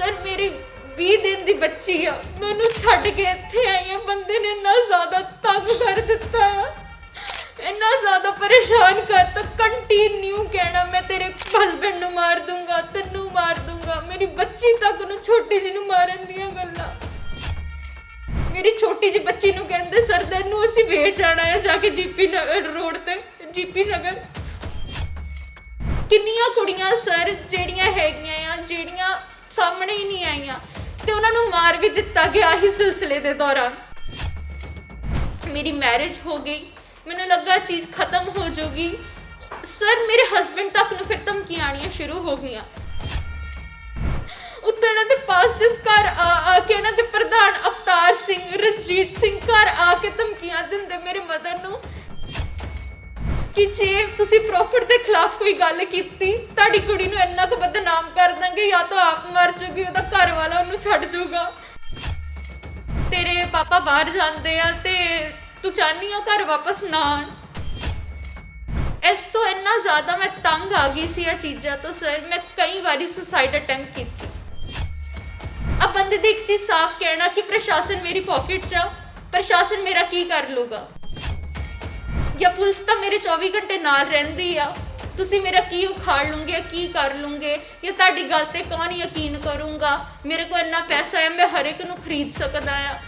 Sir, ਮੇਰੀ 20 ਦਿਨ ਦੀ ਬੱਚੀ ਆ। ਮੈਨੂੰ ਛੱਡ ਕੇ ਇੱਥੇ ਆਈ ਆ ਬੰਦੇ ਨੇ ਇੰਨਾ ਜ਼ਿਆਦਾ ਤੰਗ ਕਰ ਦਿੱਤਾ। ਆ ਇੰਨਾ ਜ਼ਿਆਦਾ ਪਰੇਸ਼ਾਨ ਕਰਤਾ ਕੰਟੀਨਿਊ ਕਹਿਣਾ, ਮੈਂ ਤੇਰੇ ਹਸਬੰਡ ਨੂੰ ਮਾਰ ਦੂੰਗਾ, ਤੈਨੂੰ ਮਾਰ ਦੂੰਗਾ। ਮੇਰੀ ਬੱਚੀ ਤੱਕ ਨੂੰ, ਛੋਟੀ ਜਿਹੀ ਨੂੰ ਮਾਰਨ ਦੀਆਂ ਗੱਲਾਂ। ਮੇਰੀ ਛੋਟੀ ਜਿਹੀ ਬੱਚੀ ਨੂੰ ਕਹਿੰਦੇ, ਸਰ, ਤੈਨੂੰ ਅਸੀਂ ਵੇਚ ਆਣਾ ਹੈ ਜਾ ਕੇ ਜੀਪੀ ਨਗਰ ਰੋਡ ਤੇ ਜੀਪੀ ਨਗਰ। ਕਿੰਨੀਆਂ ਕੁੜੀਆਂ, ਸਰ, ਜਿਹੜੀਆਂ ਹੈਗੀਆਂ ਆ, ਜਿਹੜੀਆਂ ਸਾਹਮਣੇ ਹੀ ਨਹੀਂ ਆਈਆਂ। ਤੇ ਉਹਨਾਂ ਨੂੰ ਮਾਰ ਵੀ ਦਿੱਤਾ ਗਿਆ ਹੀ ਸਿਲਸਿਲੇ ਦੇ ਦੌਰਾਨ। ਮੇਰੀ ਮੈਰਿਜ ਹੋ ਗਈ। ਮੈਨੂੰ ਲੱਗਾ ਚੀਜ਼ ਖਤਮ ਹੋ ਜਾਊਗੀ ਸਰ ਮੇਰੇ ਹਸਬੰਡ ਤੱਕ ਨੂੰ ਫਿਰ ਧਮਕੀਆਂ ਆਣੀਆਂ ਸ਼ੁਰੂ ਹੋ ਗਈਆਂ। ਉੱਤੇ ਇਹਨਾਂ ਦੇ ਪਾਸਟਸ ਘਰ ਆ ਆ ਕੇ ਇਹਨਾਂ ਦੇ ਪ੍ਰਧਾਨ ਅਵਤਾਰ ਸਿੰਘ, ਰਣਜੀਤ ਸਿੰਘ ਘਰ ਆ ਕੇ ਧਮਕੀਆਂ ਦਿੰਦੇ ਮੇਰੇ ਮਦਰ ਨੂੰ। ਕਿ ਜੇ ਤੁਸੀਂ ਪ੍ਰੋਫਿਟ ਦੇ ਖਿਲਾਫ ਕੋਈ ਗੱਲ ਕੀਤੀ, ਤੁਹਾਡੀ ਕੁੜੀ ਨੂੰ ਇੰਨਾ ਕੁ ਬਦਨਾਮ ਕਰ ਦਾਂਗੇ, ਜਾਂ ਤਾਂ ਆਪ ਮਰ ਜੂਗੀ, ਉਹਦਾ ਘਰ ਵਾਲਾ ਉਹਨੂੰ ਛੱਡ ਜਾਊਗਾ ਤੇਰੇ ਪਾਪਾ ਬਾਹਰ ਜਾਂਦੇ ਆ ਤੇ ਤੂੰ ਚਾਹਨੀ ਆ ਘਰ ਵਾਪਸ ਨਾ ਆਣ ਇਸ ਤੋਂ ਇੰਨਾ ਜ਼ਿਆਦਾ ਮੈਂ ਤੰਗ ਆ ਗਈ ਸੀ ਆ ਚੀਜ਼ਾਂ ਤੋਂ, ਸਰ। ਮੈਂ ਕਈ ਵਾਰੀ ਸੁਸਾਈਡ ਅਟੈਂਪਟ ਕੀਤੀ। ਆ ਬੰਦੇ ਦੀ ਇੱਕ ਚੀਜ਼ ਸਾਫ਼ ਕਹਿਣਾ ਕਿ ਪ੍ਰਸ਼ਾਸਨ ਮੇਰੀ ਪਾਕਟ 'ਚ ਆ। ਪ੍ਰਸ਼ਾਸਨ ਮੇਰਾ ਕੀ ਕਰ ਲੂਗਾ? ਜਾਂ ਪੁਲਿਸ ਤਾਂ ਮੇਰੇ 24 ਘੰਟੇ ਨਾਲ ਰਹਿੰਦੀ ਆ। ਤੁਸੀਂ ਮੇਰਾ ਕੀ ਉਖਾੜ ਲੂੰਗੇ, ਕੀ ਕਰ ਲੂੰਗੇ? ਜਾਂ ਤੁਹਾਡੀ ਗੱਲ ਤੇ ਕੌਣ ਯਕੀਨ ਕਰੂੰਗਾ? ਮੇਰੇ ਕੋਲ ਇੰਨਾ ਪੈਸਾ ਹੈ, ਮੈਂ ਹਰ ਇੱਕ ਨੂੰ ਖਰੀਦ ਸਕਦਾ ਆ।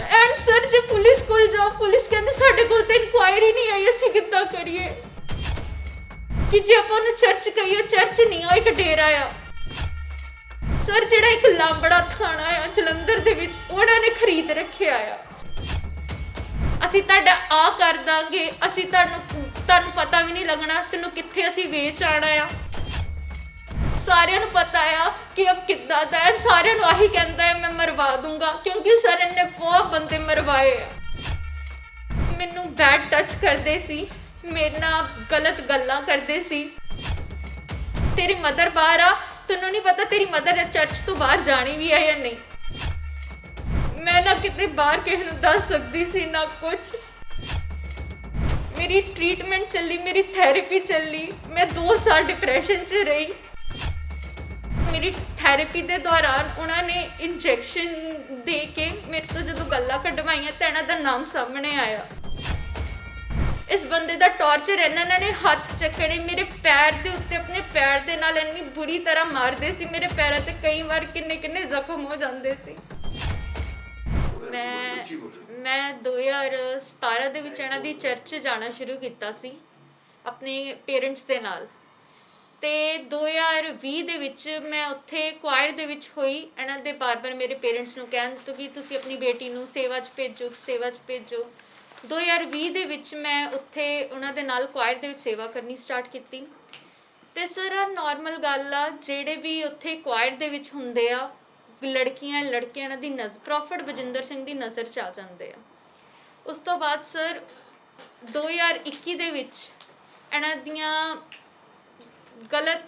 ਐਂਡ ਸਰ ਜੇ ਪੁਲਿਸ ਕੋਲ ਜਾਓ, ਪੁਲਿਸ ਕਹਿੰਦੇ ਸਾਡੇ ਕੋਲ ਤਾਂ ਇਨਕੁਆਇਰੀ ਨਹੀਂ ਆਈ, ਅਸੀਂ ਕਿੱਦਾਂ ਕਰੀਏ? ਕਿ ਜੇ ਆਪਾਂ ਨੂੰ ਚਰਚ ਕਹੀਏ ਚਰਚ ਨਹੀਂ ਆ ਇੱਕ ਡੇਰਾ ਆ। ਸਰ ਜਿਹੜਾ ਇੱਕ ਲਾਂਬੜਾ ਥਾਣਾ ਆ, ਜਲੰਧਰ ਦੇ ਵਿੱਚ, ਉਹਨਾਂ ਨੇ ਖਰੀਦ ਰੱਖਿਆ ਆ। ਅਸੀਂ ਤੁਹਾਡਾ ਆ ਕਰ ਦਾਂਗੇ। ਅਸੀਂ ਤੁਹਾਨੂੰ ਤੁਹਾਨੂੰ ਪਤਾ ਵੀ ਨਹੀਂ ਲੱਗਣਾ ਤੈਨੂੰ ਕਿੱਥੇ ਅਸੀਂ ਵੇਚ ਆਣਾ ਆ। ਸਾਰਿਆਂ ਨੂੰ ਪਤਾ ਆ ਕਿ ਅਬ ਕਿੱਦਾਂ ਦਾ ਹੈ। ਸਾਰਿਆਂ ਨੂੰ ਆਹੀ ਕਹਿੰਦਾ ਹੈ, ਮੈਂ ਮਰਵਾ ਦੂੰਗਾ, ਕਿਉਂਕਿ ਸਰ ਇਹਨੇ ਬਹੁਤ ਬੰਦੇ ਮਰਵਾਏ ਆ। ਮੈਨੂੰ ਬੈਡ ਟੱਚ ਕਰਦੇ ਸੀ। ਮੇਰੇ ਨਾਲ ਗਲਤ ਗੱਲਾਂ ਕਰਦੇ ਸੀ। ਤੇਰੀ ਮਦਰ ਬਾਹਰ ਆ। ਤੈਨੂੰ ਨਹੀਂ ਪਤਾ ਤੇਰੀ ਮਦਰ ਚਰਚ ਤੋਂ ਬਾਹਰ ਜਾਣੀ ਵੀ ਹੈ ਜਾਂ ਨਹੀਂ। ਮੈਂ ਨਾ ਕਿਤੇ ਬਾਹਰ ਕਿਸੇ ਨੂੰ ਦੱਸ ਸਕਦੀ ਸੀ ਨਾ ਕੁਝ ਮੇਰੀ ਟ੍ਰੀਟਮੈਂਟ ਚੱਲੀ, ਮੇਰੀ ਥੈਰੇਪੀ ਚੱਲੀ। ਮੈਂ 2 ਸਾਲ ਡਿਪਰੈਸ਼ਨ 'ਚ ਰਹੀ। ਮੇਰੀ ਥੈਰੇਪੀ ਦੇ ਦੌਰਾਨ ਉਹਨਾਂ ਨੇ ਇੰਜੈਕਸ਼ਨ ਦੇ ਕੇ ਮੇਰੇ ਤੋਂ ਜਦੋਂ ਗੱਲਾਂ ਕਢਵਾਈਆਂ ਤਾਂ ਇਹਨਾਂ ਦਾ ਨਾਮ ਸਾਹਮਣੇ ਆਇਆ। ਇਸ ਬੰਦੇ ਦਾ ਟੌਰਚਰ ਇਹਨਾਂ ਨੇ ਹੱਥ ਚੱਕਣੇ, ਮੇਰੇ ਪੈਰ ਦੇ ਉੱਤੇ ਆਪਣੇ ਪੈਰ ਦੇ ਨਾਲ ਇੰਨੀ ਬੁਰੀ ਤਰ੍ਹਾਂ ਮਾਰਦੇ ਸੀ, ਮੇਰੇ ਪੈਰਾਂ ਤੇ ਕਈ ਵਾਰ ਕਿੰਨੇ ਕਿੰਨੇ ਜ਼ਖਮ ਹੋ ਜਾਂਦੇ ਸੀ। ਮੈਂ ਮੈਂ 2017 ਦੇ ਵਿੱਚ ਇਹਨਾਂ ਦੀ ਚਰਚ ਜਾਣਾ ਸ਼ੁਰੂ ਕੀਤਾ ਸੀ, ਆਪਣੇ ਪੇਰੈਂਟਸ ਦੇ ਨਾਲ। ਤੇ 2020 ਦੇ ਵਿੱਚ ਮੈਂ ਉੱਥੇ ਕੁਆਇਰ ਦੇ ਵਿੱਚ ਹੋਈ, ਇਹਨਾਂ ਦੇ ਬਾਰ-ਬਾਰ ਮੇਰੇ ਪੇਰੈਂਟਸ ਨੂੰ ਕਹਿਣ ਤੋਂ ਕਿ ਤੁਸੀਂ ਆਪਣੀ ਬੇਟੀ ਨੂੰ ਸੇਵਾ 'ਚ ਭੇਜੋ, ਸੇਵਾ 'ਚ ਭੇਜੋ। 2020 ਦੇ ਵਿੱਚ ਮੈਂ ਉੱਥੇ ਉਹਨਾਂ ਦੇ ਨਾਲ ਕੁਆਇਰ ਦੇ ਵਿੱਚ ਸੇਵਾ ਕਰਨੀ ਸਟਾਰਟ ਕੀਤੀ। ਤੇ ਸਰ ਆ ਨਾਰਮਲ ਗੱਲ ਆ, ਜਿਹੜੇ ਵੀ ਉੱਥੇ ਕੁਆਇਰ ਦੇ ਵਿੱਚ ਹੁੰਦੇ ਆ ਲੜਕੀਆਂ, ਲੜਕਿਆਂ ਇਹਨਾਂ ਦੀ ਨਜ਼ਰ ਪ੍ਰੋਫਟ ਬਜਿੰਦਰ ਸਿੰਘ ਦੀ ਨਜ਼ਰ ਚ ਆ ਜਾਂਦੇ ਆ। ਉਸ ਤੋਂ ਬਾਅਦ ਸਰ 2021 ਦੇ ਵਿੱਚ ਇਹਨਾਂ ਦੀਆਂ ਗਲਤ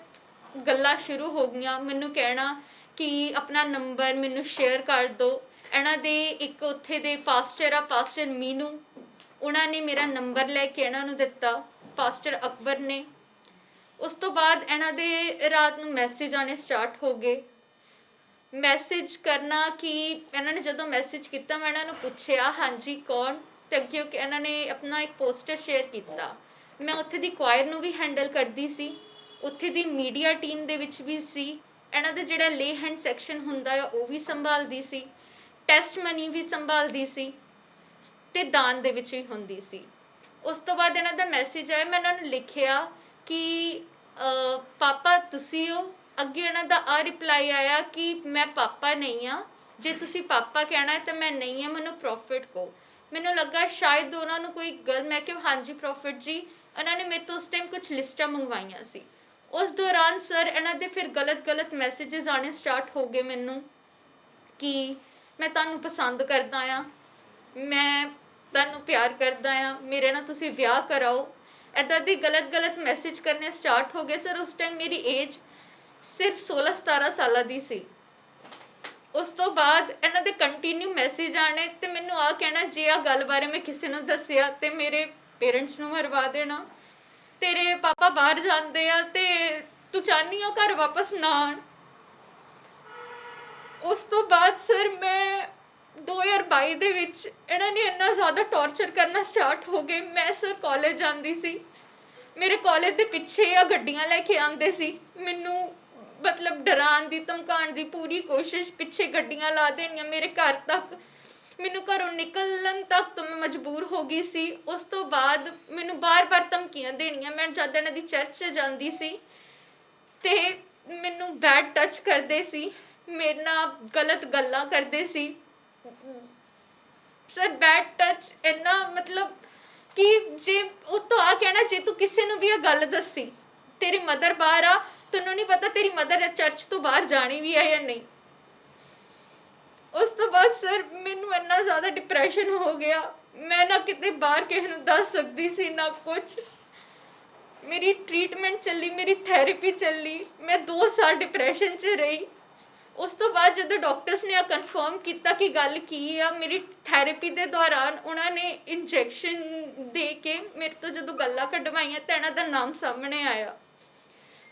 ਗੱਲਾਂ ਸ਼ੁਰੂ ਹੋ ਗਈਆਂ। ਮੈਨੂੰ ਕਹਿਣਾ ਕਿ ਆਪਣਾ ਨੰਬਰ ਮੈਨੂੰ ਸ਼ੇਅਰ ਕਰ ਦਿਓ। ਇਹਨਾਂ ਦੇ ਇੱਕ ਉੱਥੇ ਦੇ ਪਾਸਟਰ ਆ, ਪਾਸਟਰ ਮੀਨੂ। ਉਹਨਾਂ ਨੇ ਮੇਰਾ ਨੰਬਰ ਲੈ ਕੇ ਇਹਨਾਂ ਨੂੰ ਦਿੱਤਾ, ਪਾਸਟਰ ਅਕਬਰ ਨੇ। ਉਸ ਤੋਂ ਬਾਅਦ ਇਹਨਾਂ ਦੇ ਰਾਤ ਨੂੰ ਮੈਸੇਜ ਆਣੇ ਸਟਾਰਟ ਹੋ ਗਏ। ਮੈਸੇਜ ਕਰਨਾ ਕਿ ਇਹਨਾਂ ਨੇ ਜਦੋਂ ਮੈਸੇਜ ਕੀਤਾ, ਮੈਂ ਇਹਨਾਂ ਨੂੰ ਪੁੱਛਿਆ, ਹਾਂਜੀ, ਕੌਣ? ਤੇ ਕਿਉਂਕਿ ਇਹਨਾਂ ਨੇ ਆਪਣਾ ਇੱਕ ਪੋਸਟਰ ਸ਼ੇਅਰ ਕੀਤਾ। ਮੈਂ ਉੱਥੇ ਦੀ ਕੁਆਇਰ ਨੂੰ ਵੀ ਹੈਂਡਲ ਕਰਦੀ ਸੀ। ਉੱਥੇ ਦੀ ਮੀਡੀਆ ਟੀਮ ਦੇ ਵਿੱਚ ਵੀ ਸੀ। ਇਹਨਾਂ ਦਾ ਜਿਹੜਾ ਲੇ ਹੈਂਡ ਸੈਕਸ਼ਨ ਹੁੰਦਾ ਆ, ਉਹ ਵੀ ਸੰਭਾਲਦੀ ਸੀ। ਟੈਸਟ ਮਨੀ ਵੀ ਸੰਭਾਲਦੀ ਸੀ ਤੇ ਦਾਨ ਦੇ ਵਿੱਚ ਵੀ ਹੁੰਦੀ ਸੀ। ਉਸ ਤੋਂ ਬਾਅਦ ਇਹਨਾਂ ਦਾ ਮੈਸੇਜ ਆਇਆ, ਮੈਂ ਇਹਨਾਂ ਨੂੰ ਲਿਖਿਆ ਕਿ ਪਾਪਾ, ਤੁਸੀਂ ਹੋ ਅੱਗੇ ਇਹਨਾਂ ਦਾ ਆ ਰਿਪਲਾਈ ਆਇਆ ਕਿ ਮੈਂ ਪਾਪਾ ਨਹੀਂ ਆ ਜੇ ਤੁਸੀਂ ਪਾਪਾ ਕਹਿਣਾ ਹੈ ਤਾਂ ਮੈਂ ਨਹੀਂ ਆ ਮੈਨੂੰ ਪ੍ਰੋਫਿਟ ਕੋ ਮੈਨੂੰ ਲੱਗਾ ਸ਼ਾਇਦ ਉਹਨਾਂ ਨੂੰ ਕੋਈ ਗੱਲ, ਮੈਂ ਕਿਹਾ ਹਾਂਜੀ ਪ੍ਰੋਫਿਟ ਜੀ, ਉਹਨਾਂ ਨੇ ਮੇਰੇ ਤੋਂ ਉਸ ਟਾਈਮ ਕੁਝ ਲਿਸਟਾਂ ਮੰਗਵਾਈਆਂ ਸੀ। ਉਸ ਦੌਰਾਨ ਸਰ ਇਹਨਾਂ ਦੇ ਫਿਰ ਗਲਤ ਗਲਤ ਮੈਸੇजेस ਆਣੇ ਸਟਾਰਟ ਹੋ ਗਏ ਮੈਨੂੰ ਕਿ ਮੈਂ ਤੁਹਾਨੂੰ ਪਸੰਦ ਕਰਦਾ ਆ ਮੈਂ ਤੁਹਾਨੂੰ ਪਿਆਰ ਕਰਦਾ ਆ ਮੇਰੇ ਨਾਲ ਤੁਸੀਂ ਵਿਆਹ ਕਰਾਓ। ਐਦਾਂ ਦੀ ਗਲਤ ਗਲਤ ਮੈਸੇਜ ਕਰਨੇ ਸਟਾਰਟ ਹੋ ਗਏ। ਸਰ ਉਸ ਟਾਈਮ ਮੇਰੀ ਏਜ ਸਿਰਫ 16 17 ਸਾਲਾਂ ਦੀ ਸੀ। ਉਸ ਤੋਂ ਬਾਅਦ ਇਹਨਾਂ ਦੇ ਕੰਟੀਨਿਊ ਮੈਸੇਜ ਆਣੇ ਤੇ ਮੈਨੂੰ ਆ ਕਹਿਣਾ, ਜੇ ਆ ਗੱਲ ਬਾਰੇ ਮੈਂ ਕਿਸੇ ਨੂੰ ਦੱਸਿਆ ਤੇ ਮੇਰੇ ਪੇਰੈਂਟਸ ਨੂੰ ਮਰਵਾ ਦੇਣਾ। ਤੇਰੇ ਪਾਪਾ ਬਾਹਰ ਜਾਂਦੇ ਆ ਤੇ ਤੂੰ ਚਾਹਨੀ ਆ ਘਰ ਵਾਪਸ ਨਾ ਆਣ ਉਸ ਤੋਂ ਬਾਅਦ ਸਰ ਮੈਂ 2022 ਦੇ ਵਿੱਚ ਇਹਨਾਂ ਨੇ ਇੰਨਾ ਜ਼ਿਆਦਾ ਟੌਰਚਰ ਕਰਨਾ ਸਟਾਰਟ ਹੋ ਗਏ। ਮੈਂ ਸਰ ਕਾਲਜ ਜਾਂਦੀ ਸੀ। ਮੇਰੇ ਕਾਲਜ ਦੇ ਪਿੱਛੇ ਆ ਗੱਡੀਆਂ ਲੈ ਕੇ ਆਉਂਦੇ ਸੀ। ਮੈਨੂੰ ਮਤਲਬ ਡਰਾਉਣ ਦੀ, ਧਮਕਾਉਣ ਦੀ ਪੂਰੀ ਕੋਸ਼ਿਸ਼ ਪਿੱਛੇ ਗੱਡੀਆਂ ਲਾ ਦੇਣੀਆਂ ਮੇਰੇ ਘਰ ਤੱਕ। ਮੈਨੂੰ ਘਰੋਂ ਨਿਕਲਣ ਤੱਕ ਤੋਂ ਮੈਂ ਮਜਬੂਰ ਹੋ ਗਈ ਸੀ। ਉਸ ਤੋਂ ਬਾਅਦ ਮੈਨੂੰ ਬਾਰ-ਬਾਰ ਧਮਕੀਆਂ ਦੇਣੀਆਂ। ਮੈਂ ਜਦ ਇਹਨਾਂ ਦੀ ਚਰਚ 'ਚ ਜਾਂਦੀ ਸੀ ਤੇ ਮੈਨੂੰ ਬੈਡ ਟੱਚ ਕਰਦੇ ਸੀ। ਮੇਰੇ ਨਾਲ ਗਲਤ ਗੱਲਾਂ ਕਰਦੇ ਸੀ। ਸਰ ਬੈਡ ਟੱਚ ਇੰਨਾ ਮਤਲਬ ਕਿ ਜੇ ਉਹ ਤੋਂ ਆ ਕਹਿਣਾ, ਜੇ ਤੂੰ ਕਿਸੇ ਨੂੰ ਵੀ ਇਹ ਗੱਲ ਦੱਸੀ, ਤੇਰੀ ਮਦਰ ਬਾਹਰ ਆ ਤੈਨੂੰ ਨਹੀਂ ਪਤਾ ਤੇਰੀ ਮਦਰ ਚਰਚ ਤੋਂ ਬਾਹਰ ਜਾਣੀ ਵੀ ਹੈ ਜਾਂ ਨਹੀਂ। ਉਸ ਤੋਂ ਬਾਅਦ ਸਰ ਮੈਨੂੰ ਇੰਨਾ ਜ਼ਿਆਦਾ ਡਿਪਰੈਸ਼ਨ ਹੋ ਗਿਆ। ਮੈਂ ਨਾ ਕਿਤੇ ਬਾਹਰ ਕਿਸੇ ਨੂੰ ਦੱਸ ਸਕਦੀ ਸੀ, ਨਾ ਕੁਝ ਮੇਰੀ ਟ੍ਰੀਟਮੈਂਟ ਚੱਲੀ, ਮੇਰੀ ਥੈਰੇਪੀ ਚੱਲੀ। ਮੈਂ 2 ਸਾਲ ਡਿਪਰੈਸ਼ਨ 'ਚ ਰਹੀ। ਉਸ ਤੋਂ ਬਾਅਦ ਜਦੋਂ ਡਾਕਟਰਸ ਨੇ ਆ ਕਨਫਰਮ ਕੀਤਾ ਕਿ ਗੱਲ ਕੀ ਆ, ਮੇਰੀ ਥੈਰੇਪੀ ਦੇ ਦੌਰਾਨ ਉਹਨਾਂ ਨੇ ਇੰਜੈਕਸ਼ਨ ਦੇ ਕੇ ਮੇਰੇ ਤੋਂ ਜਦੋਂ ਗੱਲਾਂ ਕਢਵਾਈਆਂ ਤਾਂ ਇਹਨਾਂ ਦਾ ਨਾਮ ਸਾਹਮਣੇ ਆਇਆ।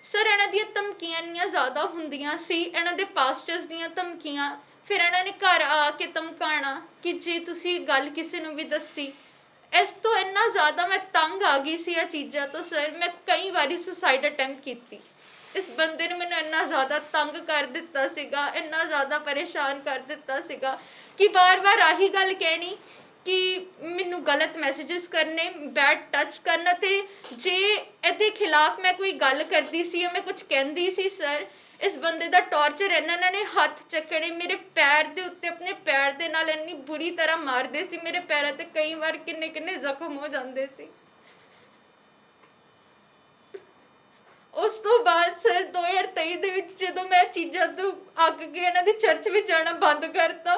ਸਰ ਇਹਨਾਂ ਦੀਆਂ ਧਮਕੀਆਂ ਇੰਨੀਆਂ ਜ਼ਿਆਦਾ ਹੁੰਦੀਆਂ ਸੀ, ਇਹਨਾਂ ਦੇ ਪਾਸਟਰਸ ਦੀਆਂ ਧਮਕੀਆਂ, ਫਿਰ ਇਹਨਾਂ ਨੇ ਘਰ ਆ ਕੇ ਧਮਕਾਣਾ ਕਿ ਜੇ ਤੁਸੀਂ ਗੱਲ ਕਿਸੇ ਨੂੰ ਵੀ ਦੱਸੀ। ਇਸ ਤੋਂ ਇੰਨਾ ਜ਼ਿਆਦਾ ਮੈਂ ਤੰਗ ਆ ਗਈ ਸੀ ਇਹ ਚੀਜ਼ਾਂ ਤੋਂ ਸਰ ਮੈਂ ਕਈ ਵਾਰੀ ਸੁਸਾਈਡ ਅਟੈਂਪਟ ਕੀਤੀ। ਇਸ ਬੰਦੇ ਨੇ ਮੈਨੂੰ ਇੰਨਾ ਜ਼ਿਆਦਾ ਤੰਗ ਕਰ ਦਿੱਤਾ ਸੀਗਾ, ਇੰਨਾ ਜ਼ਿਆਦਾ ਪਰੇਸ਼ਾਨ ਕਰ ਦਿੱਤਾ ਸੀਗਾ ਕਿ ਬਾਰ-ਬਾਰ ਆਹੀ ਗੱਲ ਕਹਿਣੀ ਕਿ ਮੈਨੂੰ ਗਲਤ ਮੈਸੇजेस ਕਰਨੇ ਬੈਡ ਟੱਚ ਕਰਨਾ ਤੇ ਜੇ ਇਹਦੇ ਖਿਲਾਫ ਮੈਂ ਕੋਈ ਗੱਲ ਕਰਦੀ ਸੀ ਜਾਂ ਮੈਂ ਕੁਝ ਕਹਿੰਦੀ ਸੀ ਸਰ ਇਸ ਬੰਦੇ ਦਾ ਟੌਰਚਰ ਇਹਨਾਂ ਨੇ ਹੱਥ ਚੱਕਣੇ, ਮੇਰੇ ਪੈਰ ਦੇ ਉੱਤੇ, ਆਪਣੇ ਪੈਰ ਦੇ ਨਾਲ ਇੰਨੀ ਬੁਰੀ ਤਰ੍ਹਾਂ ਮਾਰਦੇ ਸੀ, ਮੇਰੇ ਪੈਰਾਂ ਤੇ ਕਈ ਵਾਰ ਕਿੰਨੇ ਕਿੰਨੇ ਜ਼ਖਮ ਹੋ ਜਾਂਦੇ ਸੀ। ਉਸ ਤੋਂ ਬਾਅਦ ਸਰ 2023 ਦੇ ਵਿੱਚ ਜਦੋਂ ਮੈਂ ਚੀਜ਼ਾਂ ਤੋਂ ਅੱਕ ਕੇ ਇਹਨਾਂ ਦੀ ਚਰਚ ਵਿੱਚ ਜਾਣਾ ਬੰਦ ਕਰਤਾ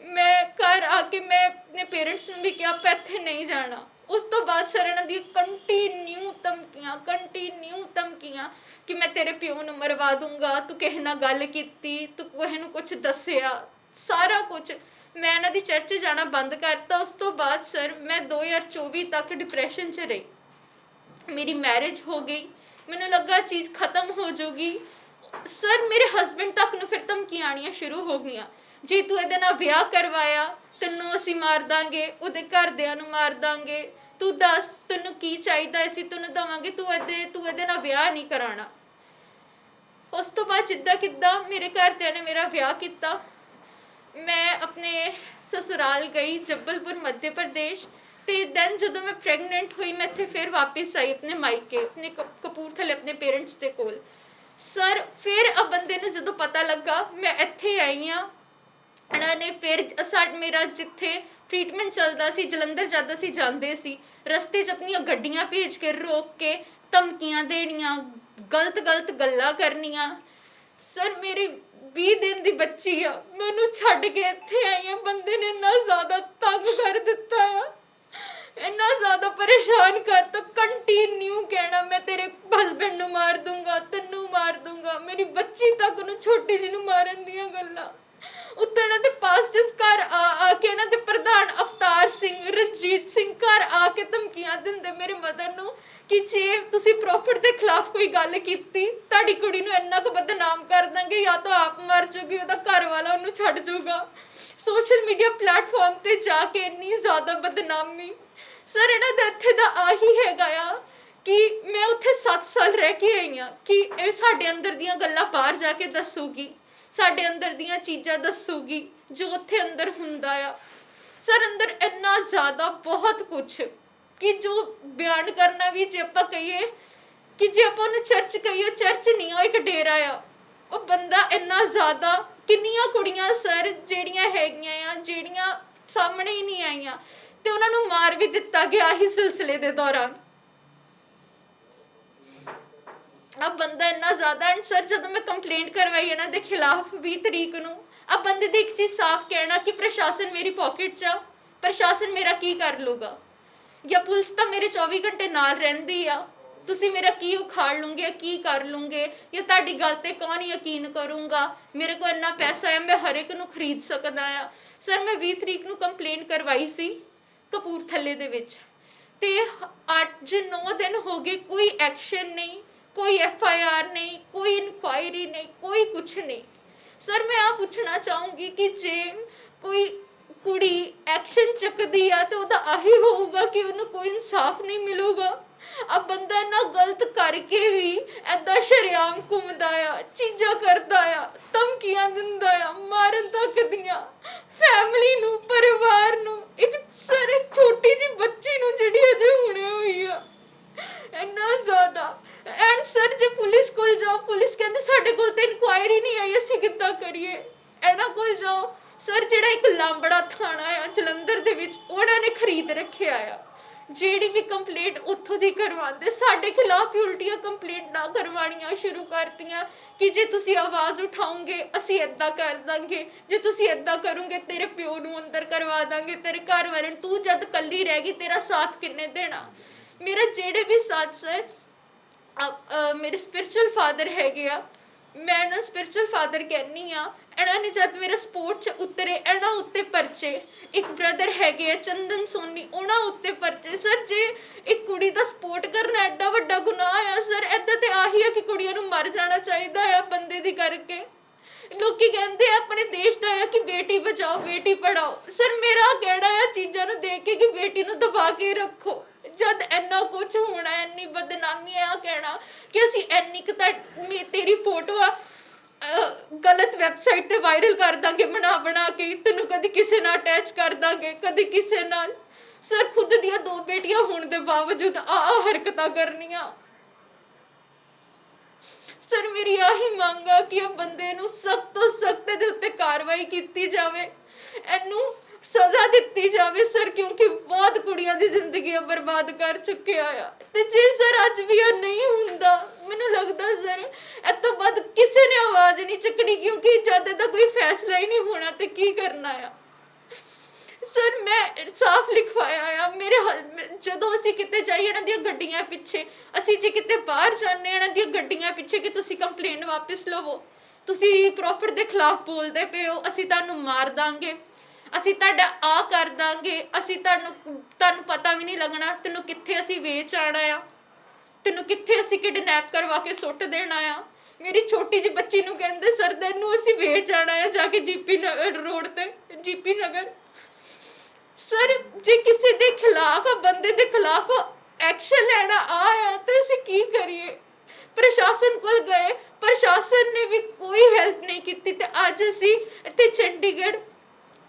ਮੈਂ ਘਰ ਆ ਕੇ ਮੈਂ ਆਪਣੇ ਪੇਰੈਂਟਸ ਨੂੰ ਵੀ ਕਿਹਾ, ਪਰ ਇੱਥੇ ਨਹੀਂ ਜਾਣਾ। ਉਸ ਤੋਂ ਬਾਅਦ ਸਰ ਦੀ ਕੰਟੀਨਿਊ ਧਮਕੀਆਂ ਕੰਟੀਨਿਊ ਧਮਕੀਆਂ ਕਿ ਮੈਂ ਤੇਰੇ ਪਿਓ ਨੂੰ ਮਰਵਾ ਦੂੰਗਾ, ਤੂੰ ਕਿਸੇ ਨਾਲ ਗੱਲ ਕੀਤੀ, ਤੂੰ ਕਿਸੇ ਨੂੰ ਕੁਝ ਦੱਸਿਆ, ਸਾਰਾ ਕੁਝ ਮੈਂ ਇਹਨਾਂ ਦੀ ਚਰਚ ਜਾਣਾ ਬੰਦ ਕਰਤਾ। ਉਸ ਤੋਂ ਬਾਅਦ ਸਰ ਮੈਂ 2024 ਤੱਕ ਡਿਪਰੈਸ਼ਨ 'ਚ ਰਹੀ। ਮੇਰੀ ਮੈਰਿਜ ਹੋ ਗਈ। ਮੈਨੂੰ ਲੱਗਾ ਚੀਜ਼ ਖਤਮ ਹੋ ਜਾਊਗੀ ਸਰ ਮੇਰੇ ਹਸਬੰਡ ਤੱਕ ਨੂੰ ਫਿਰ ਧਮਕੀਆਂ ਆਣੀਆਂ ਸ਼ੁਰੂ ਹੋ ਗਈਆਂ। ਜੇ ਤੂੰ ਇਹਦੇ ਨਾਲ ਵਿਆਹ ਕਰਵਾਇਆ, ਤੈਨੂੰ ਅਸੀਂ ਮਾਰ ਦਾਂਗੇ, ਉਹਦੇ ਘਰਦਿਆਂ ਨੂੰ ਮਾਰ ਦਾਂਗੇ। ਤੂੰ ਦੱਸ, ਤੈਨੂੰ ਕੀ ਚਾਹੀਦਾ ਅਸੀਂ ਤੈਨੂੰ ਦਵਾਂਗੇ, ਤੂੰ ਇਹਦੇ ਤੂੰ ਇਹਦੇ ਨਾਲ ਵਿਆਹ ਨਹੀਂ ਕਰਾਣਾ ਉਸ ਤੋਂ ਬਾਅਦ ਜਿੱਦਾਂ ਕਿੱਦਾਂ ਮੇਰੇ ਘਰਦਿਆਂ ਨੇ ਮੇਰਾ ਵਿਆਹ ਕੀਤਾ। ਮੈਂ ਆਪਣੇ ਸਸੁਰਾਲ ਗਈ, ਜੱਬਲਪੁਰ, ਮੱਧ ਪ੍ਰਦੇਸ਼। ਤੇ ਦੈਨ ਜਦੋਂ ਮੈਂ ਪ੍ਰੈਗਨੈਂਟ ਹੋਈ, ਮੈਂ ਇੱਥੇ ਫਿਰ ਵਾਪਸ ਆਈ ਆਪਣੇ ਮਾਇਕੇ, ਆਪਣੇ ਕਪੂਰਥਲੇ ਆਪਣੇ ਪੇਰੈਂਟਸ ਦੇ ਕੋਲ। ਸਰ ਫਿਰ ਆ ਬੰਦੇ ਨੂੰ ਜਦੋਂ ਪਤਾ ਲੱਗਾ, ਮੈਂ ਇੱਥੇ ਆਈ ਆ ਇਹਨਾਂ ਨੇ ਫਿਰ ਸਾਡ ਮੇਰਾ ਜਿੱਥੇ ਟ੍ਰੀਟਮੈਂਟ ਚੱਲਦਾ ਸੀ, ਜਲੰਧਰ ਜਦ ਅਸੀਂ ਜਾਂਦੇ ਸੀ, ਰਸਤੇ 'ਚ ਆਪਣੀਆਂ ਗੱਡੀਆਂ ਭੇਜ ਕੇ, ਰੋਕ ਕੇ, ਧਮਕੀਆਂ ਦੇਣੀਆਂ, ਗਲਤ ਗਲਤ ਗੱਲਾਂ ਕਰਨੀਆਂ। ਸਰ, ਮੇਰੀ 20 ਦਿਨ ਦੀ ਬੱਚੀ ਆ। ਮੈਨੂੰ ਛੱਡ ਕੇ ਇੱਥੇ ਆਈ ਆ। ਬੰਦੇ ਨੇ ਇੰਨਾ ਜ਼ਿਆਦਾ ਤੰਗ ਕਰ ਦਿੱਤਾ ਆ। ਇੰਨਾ ਜ਼ਿਆਦਾ ਪਰੇਸ਼ਾਨ ਕਰਤਾ। ਕੰਟੀਨਿਊ ਕਹਿਣਾ, ਮੈਂ ਤੇਰੇ ਹਸਬੰਡ ਨੂੰ ਮਾਰ ਦੂੰਗਾ, ਤੈਨੂੰ ਮਾਰ ਦੂੰਗਾ। ਮੇਰੀ ਬੱਚੀ ਤੱਕ ਨੂੰ ਛੋਟੀ ਜਿਹੀ ਨੂੰ ਮਾਰਨ ਦੀਆਂ ਗੱਲਾਂ। ਉੱਤੇ ਇਹਨਾਂ ਦੇ ਪਾਸਟਰਸ ਘਰ ਆ ਆ ਕੇ ਇਹਨਾਂ ਦੇ ਪ੍ਰਧਾਨ ਅਵਤਾਰ ਸਿੰਘ, ਰਣਜੀਤ ਸਿੰਘ ਘਰ ਆ ਕੇ ਧਮਕੀਆਂ ਦਿੰਦੇ ਮੇਰੇ ਮਦਰ ਨੂੰ ਕਿ ਜੇ ਤੁਸੀਂ ਪ੍ਰੋਫਿਟ ਦੇ ਖਿਲਾਫ ਕੋਈ ਗੱਲ ਕੀਤੀ, ਤੁਹਾਡੀ ਕੁੜੀ ਨੂੰ ਇੰਨਾ ਕੁ ਬਦਨਾਮ ਕਰ ਦਾਂਗੇ, ਜਾਂ ਤਾਂ ਆਪ ਮਰ ਜਾਊਗੀ, ਉਹਦਾ ਘਰ ਵਾਲਾ ਉਹਨੂੰ ਛੱਡ ਜਾਊਗਾ। ਸੋਸ਼ਲ ਮੀਡੀਆ ਪਲੇਟਫਾਰਮ ਤੇ ਜਾ ਕੇ ਇੰਨੀ ਜ਼ਿਆਦਾ ਬਦਨਾਮੀ। ਸਰ ਇਹਨਾਂ ਦਾ ਇੱਥੇ ਦਾ ਆਹੀ ਹੈਗਾ ਆ ਕਿ ਮੈਂ ਉੱਥੇ 7 ਸਾਲ ਰਹਿ ਕੇ ਆਈ ਆ ਕਿ ਇਹ ਸਾਡੇ ਅੰਦਰ ਦੀਆਂ ਗੱਲਾਂ ਬਾਹਰ ਜਾ ਕੇ ਦੱਸੂਗੀ। ਸਾਡੇ ਅੰਦਰ ਦੀਆਂ ਚੀਜ਼ਾਂ ਦੱਸੂਗੀ, ਜੋ ਉੱਥੇ ਅੰਦਰ ਹੁੰਦਾ ਆ। ਸਰ, ਅੰਦਰ ਇੰਨਾ ਜ਼ਿਆਦਾ ਬਹੁਤ ਕੁਝ ਕਿ ਜੋ ਬਿਆਨ ਕਰਨਾ ਵੀ ਜੇ ਆਪਾਂ ਕਹੀਏ, ਕਿ ਜੇ ਆਪਾਂ ਉਹਨੂੰ ਚਰਚ ਕਹੀਏ ਚਰਚ ਨਹੀਂ ਆ ਉਹ ਇੱਕ ਡੇਰਾ ਆ। ਉਹ ਬੰਦਾ ਇੰਨਾ ਜ਼ਿਆਦਾ, ਕਿੰਨੀਆਂ ਕੁੜੀਆਂ ਸਰ ਜਿਹੜੀਆਂ ਹੈਗੀਆਂ ਆ, ਜਿਹੜੀਆਂ ਸਾਹਮਣੇ ਹੀ ਨਹੀਂ ਆਈਆਂ, ਤੇ ਉਹਨਾਂ ਨੂੰ ਮਾਰ ਵੀ ਦਿੱਤਾ ਗਿਆ ਹੀ ਸਿਲਸਿਲੇ ਦੇ ਦੌਰਾਨ। ਆ ਬੰਦਾ ਇੰਨਾ ਜ਼ਿਆਦਾ ਐਂਡ ਸਰ ਜਦੋਂ ਮੈਂ ਕੰਪਲੇਂਟ ਕਰਵਾਈ ਇਹਨਾਂ ਦੇ ਖਿਲਾਫ 20 ਤਰੀਕ ਨੂੰ, ਆ ਬੰਦੇ ਦੀ ਇੱਕ ਚੀਜ਼ ਸਾਫ਼ ਕਹਿਣਾ ਕਿ ਪ੍ਰਸ਼ਾਸਨ ਮੇਰੀ ਪਾਕਟ 'ਚ ਆ, ਪ੍ਰਸ਼ਾਸਨ ਮੇਰਾ ਕੀ ਕਰ ਲੂਗਾ? ਜਾਂ ਪੁਲਿਸ ਤਾਂ ਮੇਰੇ 24 ਘੰਟੇ ਨਾਲ ਰਹਿੰਦੀ ਆ, ਤੁਸੀਂ ਮੇਰਾ ਕੀ ਉਖਾੜ ਲੂੰਗੇ ਕੀ ਕਰ ਲੂੰਗੇ? ਜਾਂ ਤੁਹਾਡੀ ਗੱਲ ਤੇ ਕੌਣ ਯਕੀਨ ਕਰੂੰਗਾ? ਮੇਰੇ ਕੋਲ ਇੰਨਾ ਪੈਸਾ ਹੈ ਮੈਂ ਹਰ ਇੱਕ ਨੂੰ ਖਰੀਦ ਸਕਦਾ ਆ। ਸਰ ਮੈਂ 20 ਤਰੀਕ ਨੂੰ ਕੰਪਲੇਂਟ ਕਰਵਾਈ ਸੀ ਕਪੂਰਥੱਲੇ ਦੇ ਵਿੱਚ। ਤੇ ਅੱਜ 9 ਦਿਨ ਹੋ ਗਏ, ਕੋਈ ਐਕਸ਼ਨ ਨਹੀਂ। ਕੋਈ ਐਫ ਆਈ ਆਰ ਨਹੀਂ, ਕੋਈ ਇਨਕੁਆਇਰੀ ਨਹੀਂ, ਕੋਈ ਕੁਝ ਨਹੀਂ। ਸਰ ਮੈਂ ਆ ਪੁੱਛਣਾ ਚਾਹੂੰਗੀ ਕਿ ਜੇ ਕੋਈ ਕੁੜੀ ਐਕਸ਼ਨ ਚੱਕਦੀ ਆ ਤੇ ਉਹਦਾ ਆਹੀ ਹੋਊਗਾ ਕਿ ਉਹਨੂੰ ਕੋਈ ਇਨਸਾਫ ਨਹੀਂ ਮਿਲੂਗਾ? ਆ ਬੰਦਾ ਨਾ ਗਲਤ ਕਰਕੇ ਵੀ ਐਦਾਂ ਸ਼ਰਿਆਮ ਘੁੰਮਦਾ ਆ, ਚੀਜ਼ਾਂ ਕਰਦਾ ਆ, ਧਮਕੀਆਂ ਦਿੰਦਾ ਆ, ਮਾਰਨ ਤੱਕ ਦੀਆਂ ਫੈਮਿਲੀ ਨੂੰ, ਪਰਿਵਾਰ ਨੂੰ, ਇੱਕ ਸਰ ਛੋਟੀ ਜਿਹੀ ਬੱਚੀ ਨੂੰ ਜਿਹੜੀ ਅਜੇ ਹੁਣੇ ਹੋਈ ਆ। ਇੰਨਾ ਜ਼ਿਆਦਾ। ਐਂਡ ਸਰ ਜੇ ਪੁਲਿਸ ਕੋਲ ਜਾਓ, ਪੁਲਿਸ ਕਹਿੰਦੇ ਸਾਡੇ ਕੋਲ ਤਾਂ ਇਨਕੁਆਇਰੀ ਨਹੀਂ ਆਈ, ਅਸੀਂ ਕਿੱਦਾਂ ਕਰੀਏ? ਇਹਨਾਂ ਕੋਲ ਜਾਓ। ਸਰ ਜਿਹੜਾ ਇੱਕ ਲਾਂਬੜਾ ਥਾਣਾ ਆ, ਜਲੰਧਰ ਦੇ ਵਿੱਚ, ਉਹਨਾਂ ਨੇ ਖਰੀਦ ਰੱਖਿਆ ਆ। ਜਿਹੜੀ ਵੀ ਕੰਪਲੇਂਟ ਉੱਥੋਂ ਦੀ ਕਰਵਾਉਂਦੇ, ਸਾਡੇ ਖਿਲਾਫ ਹੀ ਉਲਟੀਆਂ ਕੰਪਲੇਂਟ ਨਾ ਕਰਵਾਉਣੀਆਂ ਸ਼ੁਰੂ ਕਰਤੀਆਂ ਕਿ ਜੇ ਤੁਸੀਂ ਆਵਾਜ਼ ਉਠਾਓਗੇ ਅਸੀਂ ਏਦਾਂ ਕਰ ਦਾਂਗੇ। ਜੇ ਤੁਸੀਂ ਏਦਾਂ ਕਰੋਗੇ, ਤੇਰੇ ਪਿਓ ਨੂੰ ਅੰਦਰ ਕਰਵਾ ਦਾਂਗੇ, ਤੇਰੇ ਘਰ ਵਾਲੇ ਨੂੰ। ਤੂੰ ਜਦ ਕੱਲੀ ਰਹਿ ਗਈ, ਤੇਰਾ ਸਾਥ ਕਿੰਨੇ ਦੇਣਾ? ਮੇਰੇ ਜਿਹੜੇ ਵੀ ਸਾਥ ਸਰ ਮੇਰੇ ਸਪਿਰਚੁਅਲ ਫਾਦਰ ਹੈਗੇ ਆ ਮੈਂ ਨਾ ਸਪਿਰਚੁਅਲ ਫਾਦਰ ਕਹਿੰਨੀ ਆ ਇਹਨਾਂ ਨੇ ਜਦ ਮੇਰਾ ਸਪੋਰਟ ਚ ਉਤਰੇ ਇਹਨਾਂ ਉੱਤੇ ਪਰਚੇ ਇੱਕ ਬ੍ਰਦਰ ਹੈਗੇ ਆ ਚੰਦਨ ਸੋਨੀ ਉਹਨਾਂ ਉੱਤੇ ਪਰਚੇ ਸਰ ਜੇ ਇੱਕ ਕੁੜੀ ਦਾ ਸਪੋਰਟ ਕਰਨਾ ਐਡਾ ਵੱਡਾ ਗੁਨਾਹ ਆ ਸਰ ਐਦਾਂ ਤੇ ਆਹੀ ਆ ਕਿ ਕੁੜੀਆਂ ਨੂੰ ਮਰ ਜਾਣਾ ਚਾਹੀਦਾ ਆ ਬੰਦੇ ਦੀ ਕਰਕੇ ਲੋਕੀ ਕਹਿੰਦੇ ਆ ਆਪਣੇ ਦੇਸ਼ ਦਾ ਆ ਕਿ ਬੇਟੀ ਬਚਾਓ ਬੇਟੀ ਪੜਾਓ ਸਰ ਮੇਰਾ ਕਹਿਣਾ ਆ ਚੀਜ਼ਾਂ ਨੂੰ ਦੇਖ ਕੇ ਕਿ ਬੇਟੀ ਨੂੰ ਦਬਾ ਕੇ ਰੱਖੋ ਜਦ ਇੰਨਾ ਕੁਝ ਹੋਣਾ ਇੰਨੀ ਬਦਨਾਮੀ ਆ ਕਹਿਣਾ ਕਿ ਅਸੀਂ ਇੰਨੀ ਕੁ ਤਾਂ ਮੇ ਤੇਰੀ ਫੋਟੋ ਆ ਅਹ, ਗਲਤ ਵੈਬਸਾਈਟ ਤੇ ਵਾਇਰਲ ਕਰ ਦਾਂਗੇ ਬਣਾ ਬਣਾ ਕੇ ਤੈਨੂੰ ਕਦੀ ਕਿਸੇ ਨਾਲ ਅਟੈਚ ਕਰ ਦਾਂਗੇ ਕਦੀ ਕਿਸੇ ਨਾਲ। ਸਰ ਖੁਦ ਦੀਆਂ ਦੋ ਬੇਟੀਆਂ ਹੋਣ ਦੇ ਬਾਵਜੂਦ ਆ ਆ ਹਰਕਤਾਂ ਕਰਨੀਆਂ। ਸਰ ਮੇਰੀ ਆਹੀ ਮੰਗ ਆ ਕਿ ਇਹ ਬੰਦੇ ਨੂੰ ਸਖਤ ਤੋਂ ਸਖਤ ਦੇ ਉੱਤੇ ਕਾਰਵਾਈ ਕੀਤੀ ਜਾਵੇ। ਇਹਨੂੰ ਸਜ਼ਾ ਦਿੱਤੀ ਜਾਵੇ ਸਰ, ਕਿਉਂਕਿ ਬਹੁਤ ਕੁੜੀਆਂ ਦੀ ਜ਼ਿੰਦਗੀਆਂ ਬਰਬਾਦ ਕਰ ਚੁੱਕਿਆ ਆ। ਤੇ ਜੇ ਸਰ, ਅੱਜ ਵੀ ਇਹ ਨਹੀਂ ਹੁੰਦਾ। ਮੈਨੂੰ ਲੱਗਦਾ ਸਰ, ਇਹ ਤੋਂ ਬਾਅਦ ਕਿਸੇ ਨੇ ਆਵਾਜ਼ ਨਹੀਂ ਚੱਕਣੀ, ਕਿਉਂਕਿ ਜਦ ਦਾ ਕੋਈ ਫੈਸਲਾ ਹੀ ਨਹੀਂ ਹੋਣਾ ਤੇ ਕੀ ਕਰਨਾ ਆ। ਸਰ, ਮੈਂ ਸਾਫ਼ ਲਿਖਵਾਇਆ ਆ। ਮੇਰੇ ਜਦੋਂ ਅਸੀਂ ਕਿਤੇ ਜਾਈਏ ਇਹਨਾਂ ਦੀਆਂ ਗੱਡੀਆਂ ਪਿੱਛੇ, ਅਸੀਂ ਜੇ ਕਿਤੇ ਬਾਹਰ ਜਾਂਦੇ ਇਹਨਾਂ ਦੀਆਂ ਗੱਡੀਆਂ ਪਿੱਛੇ ਕਿ ਤੁਸੀਂ ਕੰਪਲੇਂਟ ਵਾਪਸ ਲਵੋ? ਤੁਸੀਂ ਪ੍ਰੋਫਿਟ ਦੇ ਖਿਲਾਫ ਬੋਲਦੇ ਪਏ ਹੋ, ਅਸੀਂ ਤੁਹਾਨੂੰ ਮਾਰ ਦਾਂਗੇ। ਅਸੀਂ ਤੁਹਾਡਾ ਆ ਕਰ ਦਾਂਗੇ, ਅਸੀਂ ਤੁਹਾਨੂੰ ਤੁਹਾਨੂੰ ਪਤਾ ਵੀ ਨਹੀਂ ਲੱਗਣਾ, ਤੈਨੂੰ ਕਿੱਥੇ ਅਸੀਂ ਵੇਚ ਆਣਾ ਆ? ਤੈਨੂੰ ਕਿੱਥੇ ਅਸੀਂ ਕਿਡਨੈਪ ਕਰਵਾ ਕੇ ਸੁੱਟ ਦੇਣਾ ਆ? ਮੇਰੀ ਛੋਟੀ ਜਿਹੀ ਬੱਚੀ ਨੂੰ ਕਹਿੰਦੇ, ਸਰ, ਤੈਨੂੰ ਅਸੀਂ ਵੇਚ ਆਣਾ ਆ ਜਾ ਕੇ ਜੀਪੀ ਰੋਡ ਤੇ, ਜੀਪੀ ਨਗਰ। ਸਰ, ਜੇ ਕਿਸੇ ਦੇ ਖਿਲਾਫ ਬੰਦੇ ਦੇ ਖਿਲਾਫ ਐਕਸ਼ਨ ਲੈਣਾ ਆਇਆ ਤੇ ਅਸੀਂ ਕੀ ਕਰੀਏ? ਪ੍ਰਸ਼ਾਸਨ ਕੋਲ ਗਏ, ਪ੍ਰਸ਼ਾਸਨ ਨੇ ਵੀ ਕੋਈ ਹੈਲਪ ਨਹੀਂ ਕੀਤੀ ਤੇ ਅੱਜ ਅਸੀਂ ਇੱਥੇ ਚੰਡੀਗੜ੍ਹ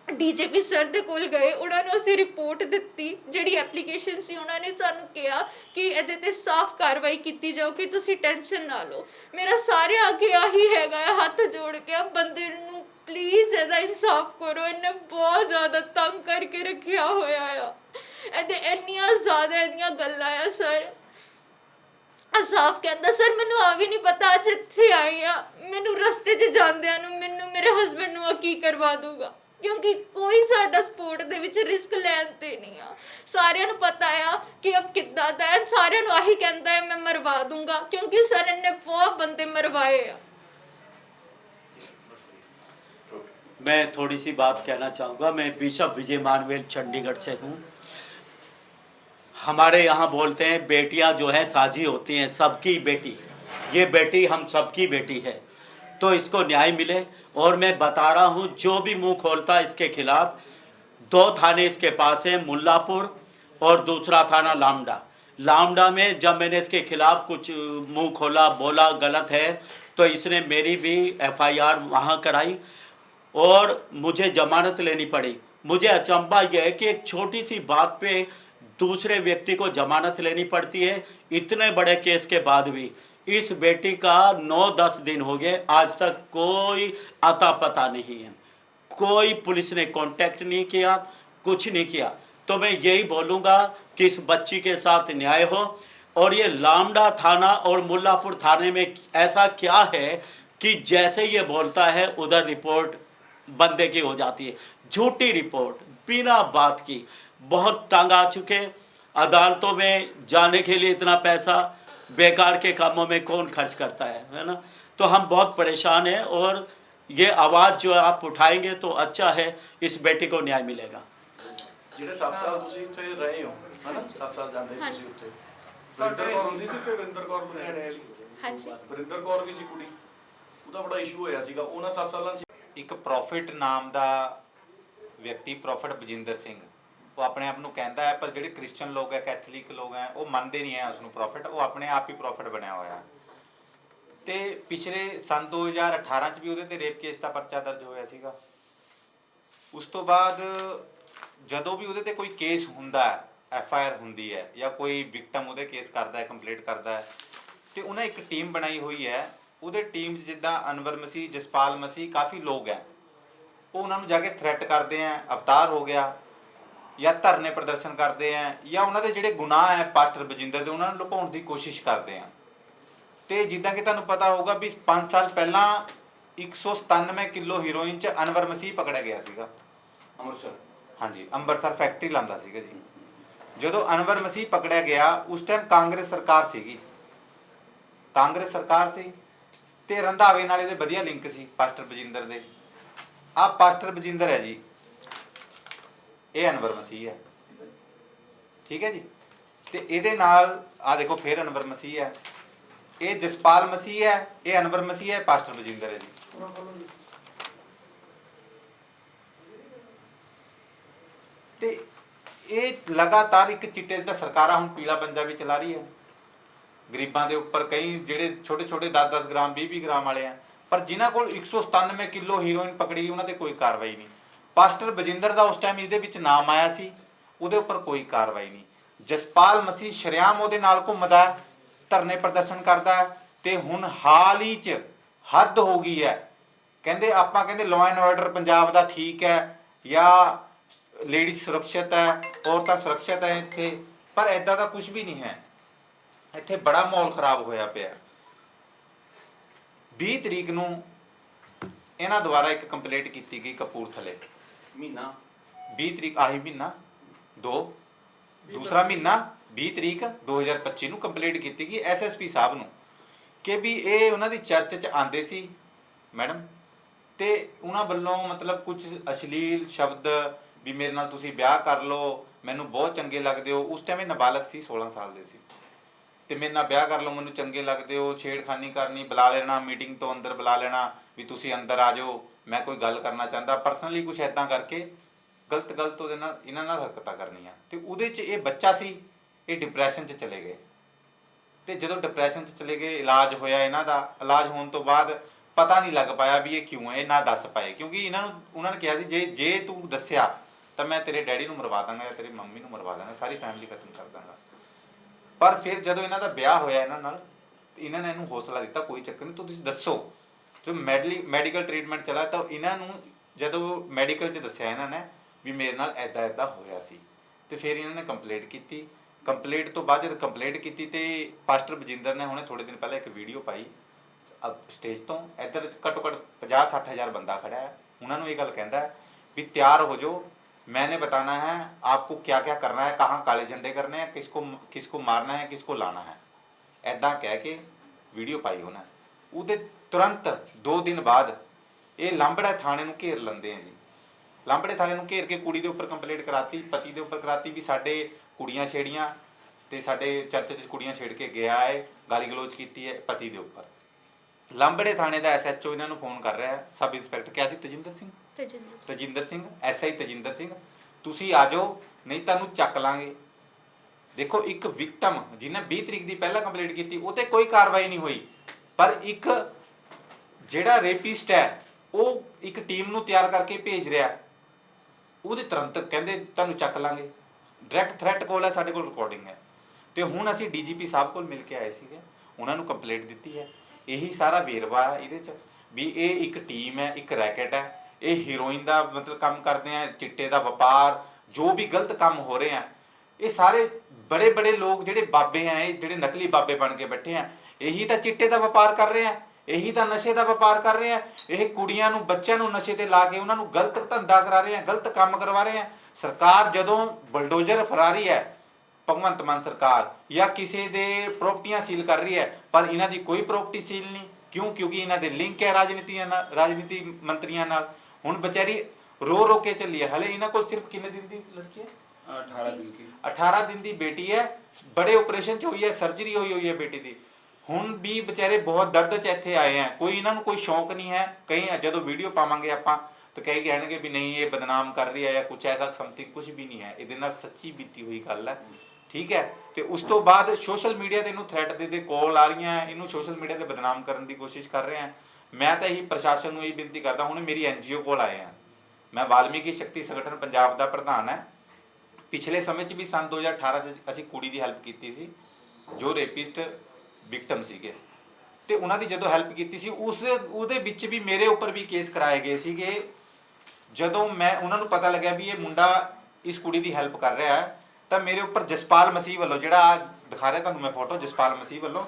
ਡੀਜੀਪੀ ਸਰ ਦੇ ਕੋਲ ਗਏ, ਉਹਨਾਂ ਨੂੰ ਅਸੀਂ ਰਿਪੋਰਟ ਦਿੱਤੀ, ਜਿਹੜੀ ਐਪਲੀਕੇਸ਼ਨ ਸੀ, ਉਹਨਾਂ ਨੇ ਸਾਨੂੰ ਕਿਹਾ ਕਿ ਇਹਦੇ ਤੇ ਸਾਫ਼ ਕਾਰਵਾਈ ਕੀਤੀ ਜਾਓ ਕਿ ਤੁਸੀਂ ਟੈਨਸ਼ਨ ਨਾ ਲਓ। ਮੇਰਾ ਸਾਰੇ ਅੱਗੇ ਆਹੀ ਹੈਗਾ ਹੈ, ਹੱਥ ਜੋੜ ਕੇ ਆ ਬੰਦੇ ਨੂੰ ਪਲੀਜ਼ ਇਹਦਾ ਇਨਸਾਫ ਕਰੋ, ਇਹਨੇ ਬਹੁਤ ਜ਼ਿਆਦਾ ਤੰਗ ਕਰਕੇ ਰੱਖਿਆ ਹੋਇਆ ਆ। ਇਹਦੇ ਇੰਨੀਆਂ ਜ਼ਿਆਦਾ ਇਹਦੀਆਂ ਗੱਲਾਂ ਆ, ਸਰ। ਅਸਾਫ ਕਹਿੰਦਾ, ਸਰ, ਮੈਨੂੰ ਆ ਵੀ ਨਹੀਂ ਪਤਾ, ਅੱਜ ਇੱਥੇ ਆਈ ਆ। ਮੈਨੂੰ ਰਸਤੇ 'ਚ ਜਾਂਦਿਆਂ ਨੂੰ, ਮੈਨੂੰ ਮੇਰੇ ਹਸਬੰਡ ਨੂੰ ਆ ਕੀ ਕਰਵਾ ਦੂਗਾ ਕਿਉਂਕਿ ਕੋਈ ਸਾਡਾ ਸਪੋਰਟ ਦੇ ਵਿੱਚ ਰਿਸਕ ਲੈਣ ਤੇ ਨਹੀਂ ਆ ਸਾਰਿਆਂ ਨੂੰ ਪਤਾ ਆ ਕਿ ਅਬ ਕਿੱਦਾਂ ਦਾ ਹੈ ਸਾਰਿਆਂ ਨੂੰ ਆਹੀ ਕਹਿੰਦਾ ਹੈ ਮੈਂ ਮਰਵਾ ਦੂੰਗਾ ਕਿਉਂਕਿ ਸਰ ਨੇ ਬਹੁਤ ਬੰਦੇ ਮਰਵਾਏ ਆ मैं थोड़ी सी बात कहना चाहूँगा मैं बिशप विजय मानवेल चंडीगढ़ से हूँ हमारे यहाँ बोलते हैं बेटियाँ जो है साझी होती हैं सबकी बेटी ये बेटी हम सबकी बेटी है तो इसको न्याय मिले। और मैं बता रहा हूँ, जो भी मुँह खोलता इसके खिलाफ, दो थाने इसके पास है, मुल्लापुर और दूसरा थाना लामडा। लामडा में जब मैंने इसके खिलाफ कुछ मुँह खोला, बोला, गलत है तो इसने मेरी भी एफआईआर वहाँ कराई। और मुझे जमानत लेनी पड़ी। मुझे अचंभा यह है कि एक छोटी सी बात पे दूसरे व्यक्ति को जमानत लेनी पड़ती है। इतने बड़े केस के बाद भी। इस बेटी का नौ दस दिन हो गए, आज तक कोई अता पता नहीं है। कोई पुलिस ने कांटेक्ट नहीं किया, कुछ नहीं किया। तो मैं यही बोलूँगा कि इस बच्ची के साथ न्याय हो। और ये लामडा थाना और मुल्लापुर थाने में ऐसा क्या है कि जैसे ये बोलता है, उधर रिपोर्ट बंदे की हो जाती है। झूठी रिपोर्ट, बिना बात की। बहुत तंग आ चुके। अदालतों में जाने के लिए इतना पैसा बेकार के कामों में कौन खर्च करता है है ना तो हम बहुत परेशान हैं और ये आवाज़ जो आप उठाएंगे तो अच्छा है इस बेटी को न्याय मिलेगा ਜਿਹੜੇ 7 ਸਾਲ ਤੁਸੀਂ ਇੱਥੇ ਰਹੇ ਹੋ ਹਨਾ 7 ਸਾਲ ਜਾਂਦੇ ਸੀ ਹਾਂਜੀ। ਤੁਸੀਂ ਉੱਥੇ ਵਰਿੰਦਰ ਕੌਰ ਹੁੰਦੀ ਸੀ ਤੇ ਵਰਿੰਦਰ ਕੌਰ ਲੁਧਿਆਣੇ ਵਾਲੀ ਹਾਂਜੀ ਵਰਿੰਦਰ ਕੌਰ ਵੀ ਸੀ ਕੁੜੀ ਉਹਦਾ ਬੜਾ ਇਸ਼ੂ ਹੋਇਆ ਸੀਗਾ ਉਹਨਾਂ 7 ਸਾਲਾਂ ਸੀ ਇੱਕ ਪ੍ਰੋਫਿਟ ਨਾਮ ਦਾ ਵਿਅਕਤੀ ਪ੍ਰੋਫਿਟ ਬਜਿੰਦਰ ਸਿੰਘ ਉਹ ਆਪਣੇ ਆਪ ਨੂੰ ਕਹਿੰਦਾ ਹੈ, ਪਰ ਜਿਹੜੇ ਕ੍ਰਿਸਚੀਅਨ ਲੋਕ ਹੈ, ਕੈਥੋਲਿਕ ਲੋਕ ਹੈ, ਉਹ ਮੰਨਦੇ ਨਹੀਂ ਹੈ ਉਸ ਨੂੰ ਪ੍ਰੋਫਿਟ ਉਹ ਆਪਣੇ ਆਪ ਹੀ ਪ੍ਰੋਫਿਟ ਬਣਿਆ ਹੋਇਆ ਤੇ ਪਿਛਲੇ ਸਨ 2018 ਚ ਵੀ ਉਹਦੇ ਤੇ ਰੇਪ ਕੇਸ ਦਾ ਪਰਚਾ ਦਰਜ ਹੋਇਆ ਸੀਗਾ। ਉਸ ਤੋਂ ਬਾਅਦ ਜਦੋਂ ਵੀ ਉਹਦੇ ਤੇ ਕੋਈ ਕੇਸ ਹੁੰਦਾ ਐਫ ਆਈ ਆਰ ਹੁੰਦੀ ਹੈ, ਜਾਂ ਕੋਈ ਵਿਕਟਮ ਉਹਦੇ ਕੇਸ ਕਰਦਾ ਹੈ ਕੰਪਲੀਟ ਕਰਦਾ ਹੈ, ਤੇ ਉਹਨਾਂ ਇੱਕ ਟੀਮ ਬਣਾਈ ਹੋਈ ਹੈ। ਉਹਦੇ ਟੀਮ 'ਚ ਜਿੱਦਾਂ ਅਨਵਰ ਮਸੀਹ, ਜਸਪਾਲ ਮਸੀਹ, ਕਾਫੀ ਲੋਕ ਹੈ। ਉਹ ਉਹਨਾਂ ਨੂੰ ਜਾ ਕੇ ਥ੍ਰੈਟ ਕਰਦੇ ਆ ਅਵਤਾਰ ਹੋ ਗਿਆ। ਜਾਂ ਧਰਨੇ ਪ੍ਰਦਰਸ਼ਨ ਕਰਦੇ ਆ ਜਾਂ ਉਹਨਾਂ ਦੇ ਜਿਹੜੇ ਗੁਨਾਹ ਹੈ ਪਾਸਟਰ ਬਜਿੰਦਰ ਦੇ ਉਹਨਾਂ ਨੂੰ ਲੁਕਾਉਣ ਦੀ ਕੋਸ਼ਿਸ਼ ਕਰਦੇ ਆ। ਤੇ ਜਿੱਦਾਂ ਕਿ ਤੁਹਾਨੂੰ ਪਤਾ ਹੋਊਗਾ ਵੀ 5 ਸਾਲ ਪਹਿਲਾਂ 197 ਕਿਲੋ ਹੀਰੋਇਨ ਚ ਅਨਵਰ ਮਸੀਹ ਪਕੜਿਆ ਗਿਆ ਸੀਗਾ। ਅੰਮ੍ਰਿਤਸਰ? ਹਾਂਜੀ ਅੰਮ੍ਰਿਤਸਰ ਫੈਕਟਰੀ ਲਾਂਦਾ ਸੀਗਾ ਜੀ। ਜਦੋਂ ਅਨਵਰ ਮਸੀਹ ਪਕੜਿਆ ਗਿਆ ਉਸ ਟਾਈਮ ਕਾਂਗਰਸ ਸਰਕਾਰ ਸੀਗੀ। ਕਾਂਗਰਸ ਸਰਕਾਰ ਸੀ ਤੇ ਰੰਧਾਵੇ ਨਾਲ ਇਹਦੇ ਵਧੀਆ ਲਿੰਕ ਸੀ ਪਾਸਟਰ ਬਜਿੰਦਰ ਦੇ। ਆਹ ਪਾਸਟਰ ਬਜਿੰਦਰ ਹੈ ਜੀ ਇਹ ਅਨਵਰ ਮਸੀਹ ਹੈ। ਠੀਕ ਹੈ ਜੀ? ਤੇ ਇਹਦੇ ਨਾਲ ਆ ਦੇਖੋ, ਫੇਰ ਅਨਵਰ ਮਸੀਹ ਹੈ। ਇਹ ਜਸਪਾਲ ਮਸੀਹ ਹੈ, ਇਹ ਅਨਵਰ ਮਸੀਹ ਹੈ ਪਾਸਟਰ ਬਜਿੰਦਰ ਹੈ ਜੀ। ਤੇ ਇਹ ਲਗਾਤਾਰ ਇੱਕ ਚਿੱਟੇ ਦਾ ਸਰਕਾਰਾਂ ਹੁਣ ਪੀਲਾ ਪੰਜਾ ਵੀ ਚਲਾ ਰਹੀ ਹੈ। ਗਰੀਬਾਂ ਦੇ ਉੱਪਰ ਕਈ ਜਿਹੜੇ ਛੋਟੇ ਛੋਟੇ 10-10 ਗ੍ਰਾਮ 20-20 ਗ੍ਰਾਮ ਵਾਲੇ ਆ। ਪਰ ਜਿਨ੍ਹਾਂ ਕੋਲ 197 ਕਿਲੋ ਹੀਰੋਇਨ ਪਕੜੀ, ਉਹਨਾਂ ਤੇ ਕੋਈ ਕਾਰਵਾਈ ਨਹੀਂ। ਪਾਸਟਰ ਬਜਿੰਦਰ ਦਾ ਉਸ ਟਾਈਮ ਇਹਦੇ ਵਿੱਚ ਨਾਮ ਆਇਆ ਸੀ, ਉਹਦੇ ਉੱਪਰ ਕੋਈ ਕਾਰਵਾਈ ਨਹੀਂ। ਜਸਪਾਲ ਮਸੀਹ ਸ਼ਰਿਆਮ ਉਹਦੇ ਨਾਲ ਘੁੰਮਦਾ ਧਰਨੇ ਪ੍ਰਦਰਸ਼ਨ ਕਰਦਾ ਹੈ, ਤੇ ਹੁਣ ਹਾਲ ਹੀ ਚ ਹੱਦ ਹੋ ਗਈ ਹੈ। ਕਹਿੰਦੇ ਆਪਾਂ ਕਹਿੰਦੇ ਲਾਅ ਐਂਡ ਆਰਡਰ ਪੰਜਾਬ ਦਾ ਠੀਕ ਹੈ ਜਾਂ ਲੇਡੀ ਸੁਰੱਖਿਅਤ ਹੈ, ਔਰਤਾਂ ਸੁਰੱਖਿਅਤ ਹੈ ਇੱਥੇ, ਪਰ ਐਦਾਂ ਦਾ ਕੁਝ ਵੀ ਨਹੀਂ ਹੈ। ਇੱਥੇ ਬੜਾ ਮਾਹੌਲ ਖਰਾਬ ਹੋਇਆ ਪਿਆ। 20 ਤਰੀਕ ਨੂੰ ਇਹਨਾਂ ਦੁਆਰਾ ਇੱਕ ਕੰਪਲੇਂਟ ਕੀਤੀ ਗਈ ਕਪੂਰਥਲੇ। ਮਹੀਨਾ 20 ਤਰੀਕ, ਆਹੀ ਮਹੀਨਾ 2 ਦੂਸਰਾ ਮਹੀਨਾ 20 ਤਰੀਕ 2025 ਨੂੰ ਕੰਪਲੀਟ ਕੀਤੀ ਗਈ ਐਸਐਸਪੀ ਸਾਹਿਬ ਨੂੰ। ਕਿ ਵੀ ਇਹ ਉਹਨਾਂ ਦੀ ਚਰਚ 'ਚ ਆਂਦੇ ਸੀ, ਮੈਡਮ, ਤੇ ਉਹਨਾਂ ਵੱਲੋਂ ਮਤਲਬ ਕੁਝ ਅਸ਼ਲੀਲ ਸ਼ਬਦ ਵੀ ਮੇਰੇ ਨਾਲ ਤੁਸੀਂ ਵਿਆਹ ਕਰ ਲਓ, ਮੈਨੂੰ ਬਹੁਤ ਚੰਗੇ ਲੱਗਦੇ ਹੋ, ਉਸ ਟਾਈਮ ਇਹ ਨਾਬਾਲਗ ਸੀ 16 ਸਾਲ ਦੇ ਸੀ। ਤੇ ਮੇਰੇ ਨਾਲ ਵਿਆਹ ਕਰ ਲਓ, ਮੈਨੂੰ ਚੰਗੇ ਲੱਗਦੇ ਹੋ, ਛੇੜਖਾਨੀ ਕਰਨੀ, ਬੁਲਾ ਲੈਣਾ ਮੀਟਿੰਗ ਤੋਂ ਅੰਦਰ ਬੁਲਾ ਲੈਣਾ, ਵੀ ਤੁਸੀਂ ਅੰਦਰ ਆ ਜਾਓ ਮੈਂ ਕੋਈ ਗੱਲ ਕਰਨਾ ਚਾਹੁੰਦਾ ਪਰਸਨਲੀ ਕੁਝ ਐਦਾਂ ਕਰਕੇ ਗਲਤ ਗਲਤ ਉਹਦੇ ਨਾਲ, ਇਹਨਾਂ ਨਾਲ ਹਰਕਤਾਂ ਕਰਨੀਆਂ। ਤੇ ਉਹਦੇ 'ਚ ਇਹ ਬੱਚਾ ਸੀ, ਇਹ ਡਿਪਰੈਸ਼ਨ 'ਚ ਚਲੇ ਗਏ। ਤੇ ਜਦੋਂ ਡਿਪਰੈਸ਼ਨ 'ਚ ਚਲੇ ਗਏ, ਇਲਾਜ ਹੋਇਆ ਇਹਨਾਂ ਦਾ, ਇਲਾਜ ਹੋਣ ਤੋਂ ਬਾਅਦ ਪਤਾ ਨਹੀਂ ਲੱਗ ਪਾਇਆ ਵੀ ਇਹ ਕਿਉਂ ਹੈ, ਇਹ ਨਾ ਦੱਸ ਪਾਏ। ਕਿਉਂਕਿ ਇਹਨਾਂ ਨੂੰ, ਉਹਨਾਂ ਨੇ ਕਿਹਾ ਸੀ, ਜੇ ਜੇ ਤੂੰ ਦੱਸਿਆ, ਤਾਂ ਮੈਂ ਤੇਰੇ ਡੈਡੀ ਨੂੰ ਮਰਵਾ ਦਾਂਗਾ ਜਾਂ ਤੇਰੀ ਮੰਮੀ ਨੂੰ ਮਰਵਾ ਦਾਂਗਾ, ਸਾਰੀ ਫੈਮਿਲੀ ਖਤਮ ਕਰ ਦਾਂਗਾ। ਪਰ ਫਿਰ ਜਦੋਂ ਇਹਨਾਂ ਦਾ ਵਿਆਹ ਹੋਇਆ ਇਹਨਾਂ ਨਾਲ ਇਹਨਾਂ ਨੇ ਇਹਨੂੰ ਹੌਸਲਾ ਦਿੱਤਾ, ਕੋਈ ਚੱਕਰ ਨਹੀਂ, ਤੁਸੀਂ ਦੱਸੋ। ਜੋ ਮੈਡਲੀ ਮੈਡੀਕਲ ਟ੍ਰੀਟਮੈਂਟ ਚਲਾ ਤਾਂ ਇਹਨਾਂ ਨੂੰ ਜਦੋਂ ਮੈਡੀਕਲ 'ਚ ਦੱਸਿਆ ਇਹਨਾਂ ਨੇ ਵੀ ਮੇਰੇ ਨਾਲ ਐਦਾਂ ਐਦਾਂ ਹੋਇਆ ਸੀ ਤੇ ਫਿਰ ਇਹਨਾਂ ਨੇ ਕੰਪਲੇਂਟ ਕੀਤੀ ਕੰਪਲੇਂਟ ਤੋਂ ਬਾਅਦ ਜਦ ਕੰਪਲੇਂਟ ਕੀਤੀ ਤੇ ਪਾਸਟਰ ਬਜਿੰਦਰ ਨੇ ਹੁਣੇ ਥੋੜੇ ਦਿਨ ਪਹਿਲਾਂ ਇੱਕ ਵੀਡੀਓ ਪਾਈ ਸਟੇਜ ਤੋਂ ਇੱਧਰ ਘੱਟੋ ਘੱਟ 50 60 ਹਜ਼ਾਰ ਬੰਦਾ ਖੜਾ ਹੈ ਉਹਨਾਂ ਨੂੰ ਇਹ ਗੱਲ ਕਹਿੰਦਾ ਹੈ ਵੀ ਤਿਆਰ ਹੋ ਜਾਓ मैंने बताना है आपको क्या क्या करना है कहाँ काले झंडे करने हैं किसको किसको मारना है किसको लाना है ਐਦਾਂ ਕਹਿ ਕੇ ਵੀਡੀਓ ਪਾਈ ਉਹਨਾਂ ਨੇ। ਉਹਦੇ ਤੁਰੰਤ 2 ਦਿਨ ਬਾਅਦ ਇਹ ਲਾਂਬੜਾ ਥਾਣੇ ਨੂੰ ਘੇਰ ਲੈਂਦੇ ਆ ਜੀ। ਲਾਂਬੜੇ ਥਾਣੇ ਨੂੰ ਘੇਰ ਕੇ ਕੁੜੀ ਦੇ ਉੱਪਰ ਕੰਪਲੇਂਟ ਕਰਾਤੀ ਪਤੀ ਦੇ ਉੱਪਰ ਕਰਾਤੀ ਵੀ ਸਾਡੇ ਕੁੜੀਆਂ ਛੇੜੀਆਂ ਤੇ ਸਾਡੇ ਚਰਚ 'ਚ ਕੁੜੀਆਂ ਛੇੜ ਕੇ ਗਿਆ ਹੈ ਗਾਲੀ ਗਲੋਚ ਕੀਤੀ ਹੈ ਪਤੀ ਦੇ ਉੱਪਰ। ਲਾਂਬੜੇ ਥਾਣੇ ਦਾ ਐਸਐਚਓ ਇਹਨਾਂ ਨੂੰ ਫੋਨ ਕਰ ਰਿਹਾ ਹੈ ਸਬ ਇੰਸਪੈਕਟਰ ਕਿਹਾ ਸੀ? ਤਜਿੰਦਰ ਸਿੰਘ? ਤਜਿੰਦਰ ਤਜਿੰਦਰ ਸਿੰਘ ਐਸਆਈ ਤਜਿੰਦਰ ਸਿੰਘ। ਤੁਸੀਂ ਆ ਜਾਓ ਨਹੀਂ ਤੁਹਾਨੂੰ ਚੱਕ ਲਾਂਗੇ। ਦੇਖੋ ਇੱਕ ਵਿਕਟਮ ਜਿਹਨੇ 20 ਤਰੀਕ ਦੀ ਪਹਿਲਾਂ ਕੰਪਲੀਟ ਕੀਤੀ ਉਹ ਤੇ ਕੋਈ ਕਾਰਵਾਈ ਨਹੀਂ ਹੋਈ। ਪਰ ਇੱਕ ਜਿਹੜਾ ਰੇਪਿਸਟ ਹੈ, ਉਹ ਇੱਕ ਟੀਮ ਨੂੰ ਤਿਆਰ ਕਰਕੇ ਭੇਜ ਰਿਹਾ ਉਹਦੇ ਤੁਰੰਤ ਕਹਿੰਦੇ, ਤੁਹਾਨੂੰ ਚੱਕ ਲਾਂਗੇ। ਡਾਇਰੈਕਟ ਥ੍ਰੈਟ ਕੋਲ ਹੈ, ਸਾਡੇ ਕੋਲ ਰਿਕਾਰਡਿੰਗ ਹੈ। ਤੇ ਹੁਣ ਅਸੀਂ ਡੀਜੀਪੀ ਸਾਹਿਬ ਕੋਲ ਮਿਲ ਕੇ ਆਏ ਸੀਗੇ। ਉਹਨਾਂ ਨੂੰ ਕੰਪਲੇਂਟ ਦਿੱਤੀ ਹੈ। ਇਹੀ ਸਾਰਾ ਵੇਰਵਾ ਹੈ ਇਹਦੇ ਚ ਵੀ ਇਹ ਇੱਕ ਟੀਮ ਹੈ, ਇੱਕ ਰੈਕਟ ਹੈ। ਇਹ ਹੀਰੋਇਨ ਦਾ ਮਤਲਬ ਕੰਮ ਕਰਦੇ ਆ, ਚਿੱਟੇ ਦਾ ਵਪਾਰ, ਜੋ ਵੀ ਗਲਤ ਕੰਮ ਹੋ ਰਹੇ ਆ। ਇਹ ਸਾਰੇ ਬੜੇ ਬੜੇ ਲੋਕ ਜਿਹੜੇ ਬਾਬੇ ਆ, ਇਹ ਜਿਹੜੇ ਨਕਲੀ ਬਾਬੇ ਬਣ ਕੇ ਬੈਠੇ ਆ, ਇਹੀ ਤਾਂ ਚਿੱਟੇ ਦਾ ਵਪਾਰ ਕਰ ਰਹੇ ਆ। ਇਹੀ ਤਾਂ ਨਸ਼ੇ ਦਾ ਵਪਾਰ ਕਰ ਰਹੇ ਆ। ਇਹ ਕੁੜੀਆਂ ਨੂੰ ਬੱਚਿਆਂ ਨੂੰ ਨਸ਼ੇ ਤੇ ਲਾ ਕੇ ਉਹਨਾਂ ਨੂੰ ਗਲਤ ਧੰਦਾ ਕਰਾ ਰਹੇ ਆ ਗਲਤ ਕੰਮ ਕਰਵਾ ਰਹੇ ਆ। ਸਰਕਾਰ ਜਦੋਂ ਬਲਡੋਜ਼ਰ ਫਰਾਰੀ ਹੈ ਭਗਵੰਤ ਮਾਨ ਸਰਕਾਰ ਜਾਂ ਕਿਸੇ ਦੇ ਪ੍ਰਾਪਰਟੀਆਂ ਸੀਲ ਕਰ ਰਹੀ ਹੈ ਪਰ ਇਹਨਾਂ ਦੀ ਕੋਈ ਪ੍ਰਾਪਰਟੀ ਸੀਲ ਨਹੀਂ। ਕਿਉਂ? ਕਿਉਂਕਿ ਇਹਨਾਂ ਦੇ ਲਿੰਕ ਹੈ ਰਾਜਨੀਤੀਆਂ ਨਾਲ ਰਾਜਨੀਤੀ ਮੰਤਰੀਆਂ ਨਾਲ। ਹੁਣ ਵਿਚਾਰੀ ਰੋ ਰੋ ਕੇ ਚੱਲੀ ਹੈ। ਹਲੇ ਇਹਨਾਂ ਕੋਲ ਸਿਰਫ ਕਿੰਨੇ ਦਿਨ ਦੀ ਲੜਕੀ ਹੈ? 18 ਦਿਨ ਕੀ 18 ਦਿਨ ਦੀ ਬੇਟੀ ਹੈ। ਬੜੇ ਆਪਰੇਸ਼ਨ ਚ ਹੋਈ ਹੈ ਸਰਜਰੀ ਹੋਈ ਹੋਈ ਹੈ ਬੇਟੀ ਦੀ। ਹੁਣ ਵੀ ਵਿਚਾਰੇ ਬਹੁਤ ਦਰਦ 'ਚ ਇੱਥੇ ਆਏ ਆ। ਕੋਈ ਇਹਨਾਂ ਨੂੰ ਕੋਈ ਸ਼ੌਂਕ ਨਹੀਂ ਹੈ। ਕਈ ਜਦੋਂ ਵੀਡੀਓ ਪਾਵਾਂਗੇ ਆਪਾਂ, ਤਾਂ ਕਈ ਕਹਿਣਗੇ ਵੀ ਨਹੀਂ, ਇਹ ਬਦਨਾਮ ਕਰ ਰਹੀ ਹੈ ਜਾਂ ਕੁਝ ਐਸਾ ਸਮਥਿੰਗ ਕੁਝ ਵੀ ਨਹੀਂ ਹੈ। ਇਹਦੇ ਨਾਲ ਸੱਚੀ ਬੀਤੀ ਹੋਈ ਗੱਲ ਹੈ। ਠੀਕ ਹੈ? ਤੇ ਉਸ ਤੋਂ ਬਾਅਦ ਸੋਸ਼ਲ ਮੀਡੀਆ ਤੇ ਇਹਨੂੰ ਥ੍ਰੈਟ ਦੇ ਦੇ ਕਾਲ ਆ ਰਹੀਆਂ, ਇਹਨੂੰ ਸੋਸ਼ਲ ਮੀਡੀਆ ਤੇ ਬਦਨਾਮ ਕਰਨ ਦੀ ਕੋਸ਼ਿਸ਼ ਕਰ ਰਹੇ ਆ। ਮੈਂ ਤਾਂ ਇਹੀ ਪ੍ਰਸ਼ਾਸਨ ਨੂੰ ਇਹ ਬੇਨਤੀ ਕਰਦਾ, ਹੁਣ ਮੇਰੀ ਐਨਜੀਓ ਕੋਲ ਆਏ ਆ। ਮੈਂ ਵਾਲਮੀਕੀ ਸ਼ਕਤੀ ਸੰਗਠਨ ਪੰਜਾਬ ਦਾ ਪ੍ਰਧਾਨ ਹੈ। ਪਿਛਲੇ ਸਮੇਂ 'ਚ ਵੀ ਸੰਨ 2018 'ਚ ਅਸੀਂ ਕੁੜੀ ਦੀ ਹੈਲਪ ਕੀਤੀ ਸੀ। ਜੋ ਰੇਪਿਸਟ ਵਿਕਟਮ ਸੀਗੇ। ਤੇ ਉਹਨਾਂ ਦੀ ਜਦੋਂ ਹੈਲਪ ਕੀਤੀ ਸੀ, ਉਸ, ਉਹਦੇ ਵਿੱਚ ਵੀ ਮੇਰੇ ਉੱਪਰ ਵੀ ਕੇਸ ਕਰਾਏ ਗਏ ਸੀਗੇ। ਜਦੋਂ ਮੈਂ ਉਹਨਾਂ ਨੂੰ ਪਤਾ ਲੱਗਿਆ ਵੀ ਇਹ ਮੁੰਡਾ ਇਸ ਕੁੜੀ ਦੀ ਹੈਲਪ ਕਰ ਰਿਹਾ ਹੈ, ਤਾਂ ਮੇਰੇ ਉੱਪਰ ਜਸਪਾਲ ਮਸੀਹ ਵੱਲੋਂ ਜਿਹੜਾ ਦਿਖਾ ਰਿਹਾ ਤੁਹਾਨੂੰ ਮੈਂ ਫੋਟੋ ਜਸਪਾਲ ਮਸੀਹ ਵੱਲੋਂ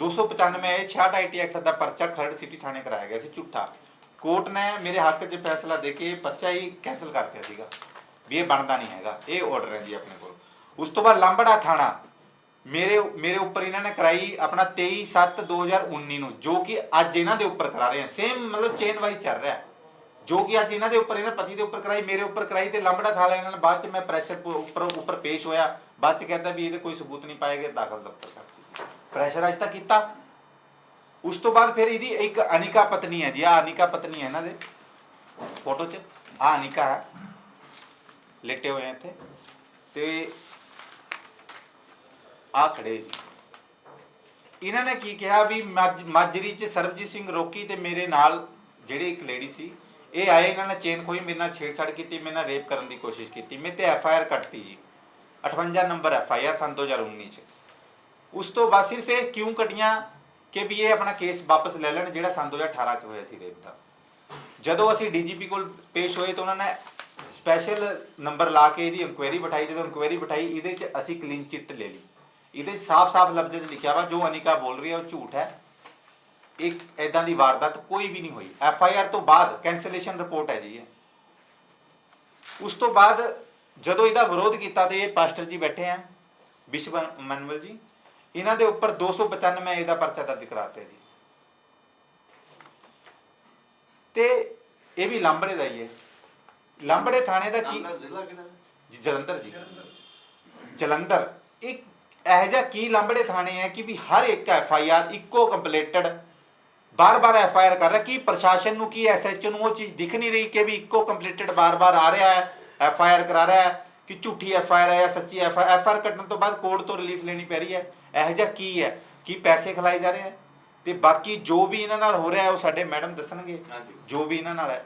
295 ਇਹ 66 ਆਈਟੀ ਐਕਟ ਦਾ ਪਰਚਾ ਖਰੜ ਸਿਟੀ ਥਾਣੇ ਕਰਾਇਆ ਗਿਆ ਸੀ, ਝੂਠਾ। ਕੋਰਟ ਨੇ ਮੇਰੇ ਹੱਕ 'ਚ ਫੈਸਲਾ ਦੇ ਕੇ ਪਰਚਾ ਹੀ ਕੈਨਸਲ ਕਰ ਦਿੱਤਾ ਸੀਗਾ, ਵੀ ਇਹ ਬਣਦਾ ਨਹੀਂ ਹੈਗਾ, ਇਹ ਆਰਡਰ ਹੈ ਜੀ ਆਪਣੇ ਕੋਲ। ਉਸ ਤੋਂ ਬਾਅਦ ਲਾਂਬੜਾ ਥਾਣਾ ਮੇਰੇ ਮੇਰੇ ਉੱਪਰ ਇਹਨਾਂ ਨੇ ਕਰਾਈ ਆਪਣਾ 23/7/2019 ਨੂੰ, ਜੋ ਕਿ ਅੱਜ ਇਹਨਾਂ ਦੇ ਉੱਪਰ ਕਰਾ ਰਹੇ ਆ। ਸੇਮ ਮਤਲਬ ਚੇਨ ਵਾਈਜ਼ ਚੱਲ ਰਿਹਾ। ਜੋ ਕਿ ਅੱਜ ਇਹਨਾਂ ਦੇ ਉੱਪਰ, ਇਹਨਾਂ ਪਤੀ ਦੇ ਉੱਪਰ ਕਰਾਈ, ਮੇਰੇ ਉੱਪਰ ਕਰਾਈ ਤੇ ਲੰਬੜਾ ਥਾਲਾ ਇਹਨਾਂ ਨੇ। ਬਾਅਦ ਚ ਮੈਂ ਪ੍ਰੈਸ਼ਰ ਉੱਪਰ ਉੱਪਰ ਪੇਸ਼ ਹੋਇਆ। ਬਾਅਦ ਚ ਕਹਿੰਦਾ ਵੀ ਇਹਦੇ ਕੋਈ ਸਬੂਤ ਨਹੀਂ ਪਾਏ ਗਏ ਦਾਖਲ ਦਫ਼ਤਰ ਪ੍ਰੈਸ਼ਰਾਈਜ਼ ਤਾਂ ਕੀਤਾ। ਉਸ ਤੋਂ ਬਾਅਦ ਫਿਰ ਇਹਦੀ ਇੱਕ ਅਨਿਕਾ ਪਤਨੀ ਹੈ ਜੀ ਆ ਅਨਿਕਾ ਪਤਨੀ ਹੈ ਇਹਨਾਂ ਦੇ। ਫੋਟੋ ਚ। ਆ ਅਨਿਕਾ ਹੈ। ਲੇਟੇ ਹੋਏ ਇੱਥੇ। ਤੇ ਆ ਖੜੇ ਜੀ ਇਹਨਾਂ ਨੇ ਕੀ ਕਿਹਾ ਵੀ ਮੱਝ- ਮਾਜਰੀ ਚ ਸਰਬਜੀਤ ਸਿੰਘ ਰੋਕੀ ਤੇ ਮੇਰੇ ਨਾਲ ਜਿਹੜੇ ਇੱਕ ਲੇਡੀ ਸੀ, ਇਹ ਆਏ, ਇਹਨਾਂ ਨੇ ਚੇਨ ਖੋਈ ਮੇਰੇ ਨਾਲ ਛੇੜਛਾੜ ਕੀਤੀ, ਮੇਰੇ ਨਾਲ ਰੇਪ ਕਰਨ ਦੀ ਕੋਸ਼ਿਸ਼ ਕੀਤੀ। ਮੇਰੇ ਤੇ ਐਫ ਆਈ ਆਰ ਕੱਟਤੀ ਜੀ। 58 ਨੰਬਰ ਐਫ ਆਈ ਆਰ ਸਨ 2019 ਚ। ਉਸ ਤੋਂ ਬਾਅਦ ਸਿਰਫ ਇਹ ਕਿਉਂ ਕਟੀਆਂ ਕਿ ਵੀ ਇਹ ਆਪਣਾ ਕੇਸ ਵਾਪਸ ਲੈ ਲੈਣ, ਜਿਹੜਾ ਸਨ 2018 ਚ ਹੋਇਆ ਸੀ ਰੇਪ ਦਾ। ਜਦੋਂ ਅਸੀਂ ਡੀਜੀਪੀ ਕੋਲ ਪੇਸ਼ ਹੋਏ ਤਾਂ ਉਹਨਾਂ ਨੇ ਸਪੈਸ਼ਲ ਨੰਬਰ ਲਾ ਕੇ ਇਹਦੀ ਇਨਕੁਆਇਰੀ ਬਿਠਾਈ। ਜਦੋਂ ਇਨਕੁਆਇਰੀ ਬਿਠਾਈ, ਇਹਦੇ 'ਚ ਅਸੀਂ ਕਲੀਨ ਚਿੱਟ ਲੈ ਲਈ। ਇਹਦੇ ਸਾਫ਼-ਸਾਫ਼ ਲਫ਼ਜ਼ਾਂ 'ਚ ਲਿਖਿਆ ਵਾ ਜੋ ਅਨਿਕਾ ਬੋਲ ਰਹੀ ਹੈ ਉਹ ਝੂਠ ਹੈ। ਇੱਕ ਐਦਾਂ ਦੀ ਵਾਰਦਾਤ ਕੋਈ ਵੀ ਨਹੀਂ ਹੋਈ। ਐਫ ਆਈ ਆਰ ਤੋਂ ਬਾਅਦ ਕੈਂਸਲੇਸ਼ਨ ਰਿਪੋਰਟ ਹੈ ਜੀ ਇਹ। ਉਸ ਤੋਂ ਬਾਅਦ ਜਦੋਂ ਇਹਦਾ ਵਿਰੋਧ ਕੀਤਾ ਤੇ ਇਹ ਪਾਸਟਰ ਜੀ ਬੈਠੇ ਆ ਵਿਸ਼ਵ ਮਨਵਲ ਜੀ ਇਹਨਾਂ ਦੇ ਉੱਪਰ 295 ਇਹਦਾ ਪਰਚਾ ਦਰਜ ਕਰਾਤੇ ਜੀ। ਤੇ ਇਹ ਵੀ ਲਾਂਬੜੇ ਦਾ ਹੀ ਹੈ। ਲਾਂਬੜੇ ਥਾਣੇ ਦਾ ਕੀ? ਜ਼ਿਲ੍ਹਾ ਕਿਹੜਾ? ਜੀ, ਜਲੰਧਰ। ਜੀ ਜਲੰਧਰ। ਇੱਕ ਇਹ ਜਿਹਾ ਕੀ ਲਾਂਬੜੇ ਥਾਣੇ ਹੈ ਕਿ ਵੀ ਹਰ ਇੱਕ ਐਫ ਆਈ ਆਰ ਇੱਕੋ ਕੰਪਲੀਟਡ ਬਾਰ-ਬਾਰ ਐਫ ਆਈ ਆਰ ਕਰ ਰਿਹਾ ਕੀ ਪ੍ਰਸ਼ਾਸਨ ਨੂੰ ਕੀ ਐਸਐਚਓ ਨੂੰ ਉਹ ਚੀਜ਼ ਦਿਖ ਨਹੀਂ ਰਹੀ ਕਿ ਵੀ ਇੱਕੋ ਕੰਪਲੀਟਡ ਬਾਰ-ਬਾਰ ਆ ਰਿਹਾ ਹੈ ਐਫ ਆਈ ਆਰ ਕਰਾ ਰਿਹਾ ਹੈ ਕਿ ਝੂਠੀ ਐਫ ਆਈ ਆਰ ਹੈ ਜਾਂ ਸੱਚੀ ਐਫ ਆਈ ਆਰ ਕੱਟਣ ਤੋਂ ਬਾਅਦ ਕੋਰਟ ਤੋਂ ਰਿਲੀਫ ਲੈਣੀ ਪੈ ਰਹੀ ਹੈ ਇਹ ਜਿਹਾ ਕੀ ਹੈ ਕੀ ਪੈਸੇ ਖਿਲਾਏ ਜਾ ਰਹੇ ਹੈ? ਤੇ ਬਾਕੀ ਜੋ ਵੀ ਇਹਨਾਂ ਨਾਲ ਹੋ ਰਿਹਾ ਉਹ ਸਾਡੇ ਮੈਡਮ ਦੱਸਣਗੇ ਜੋ ਵੀ ਇਹਨਾਂ ਨਾਲ ਹੈ।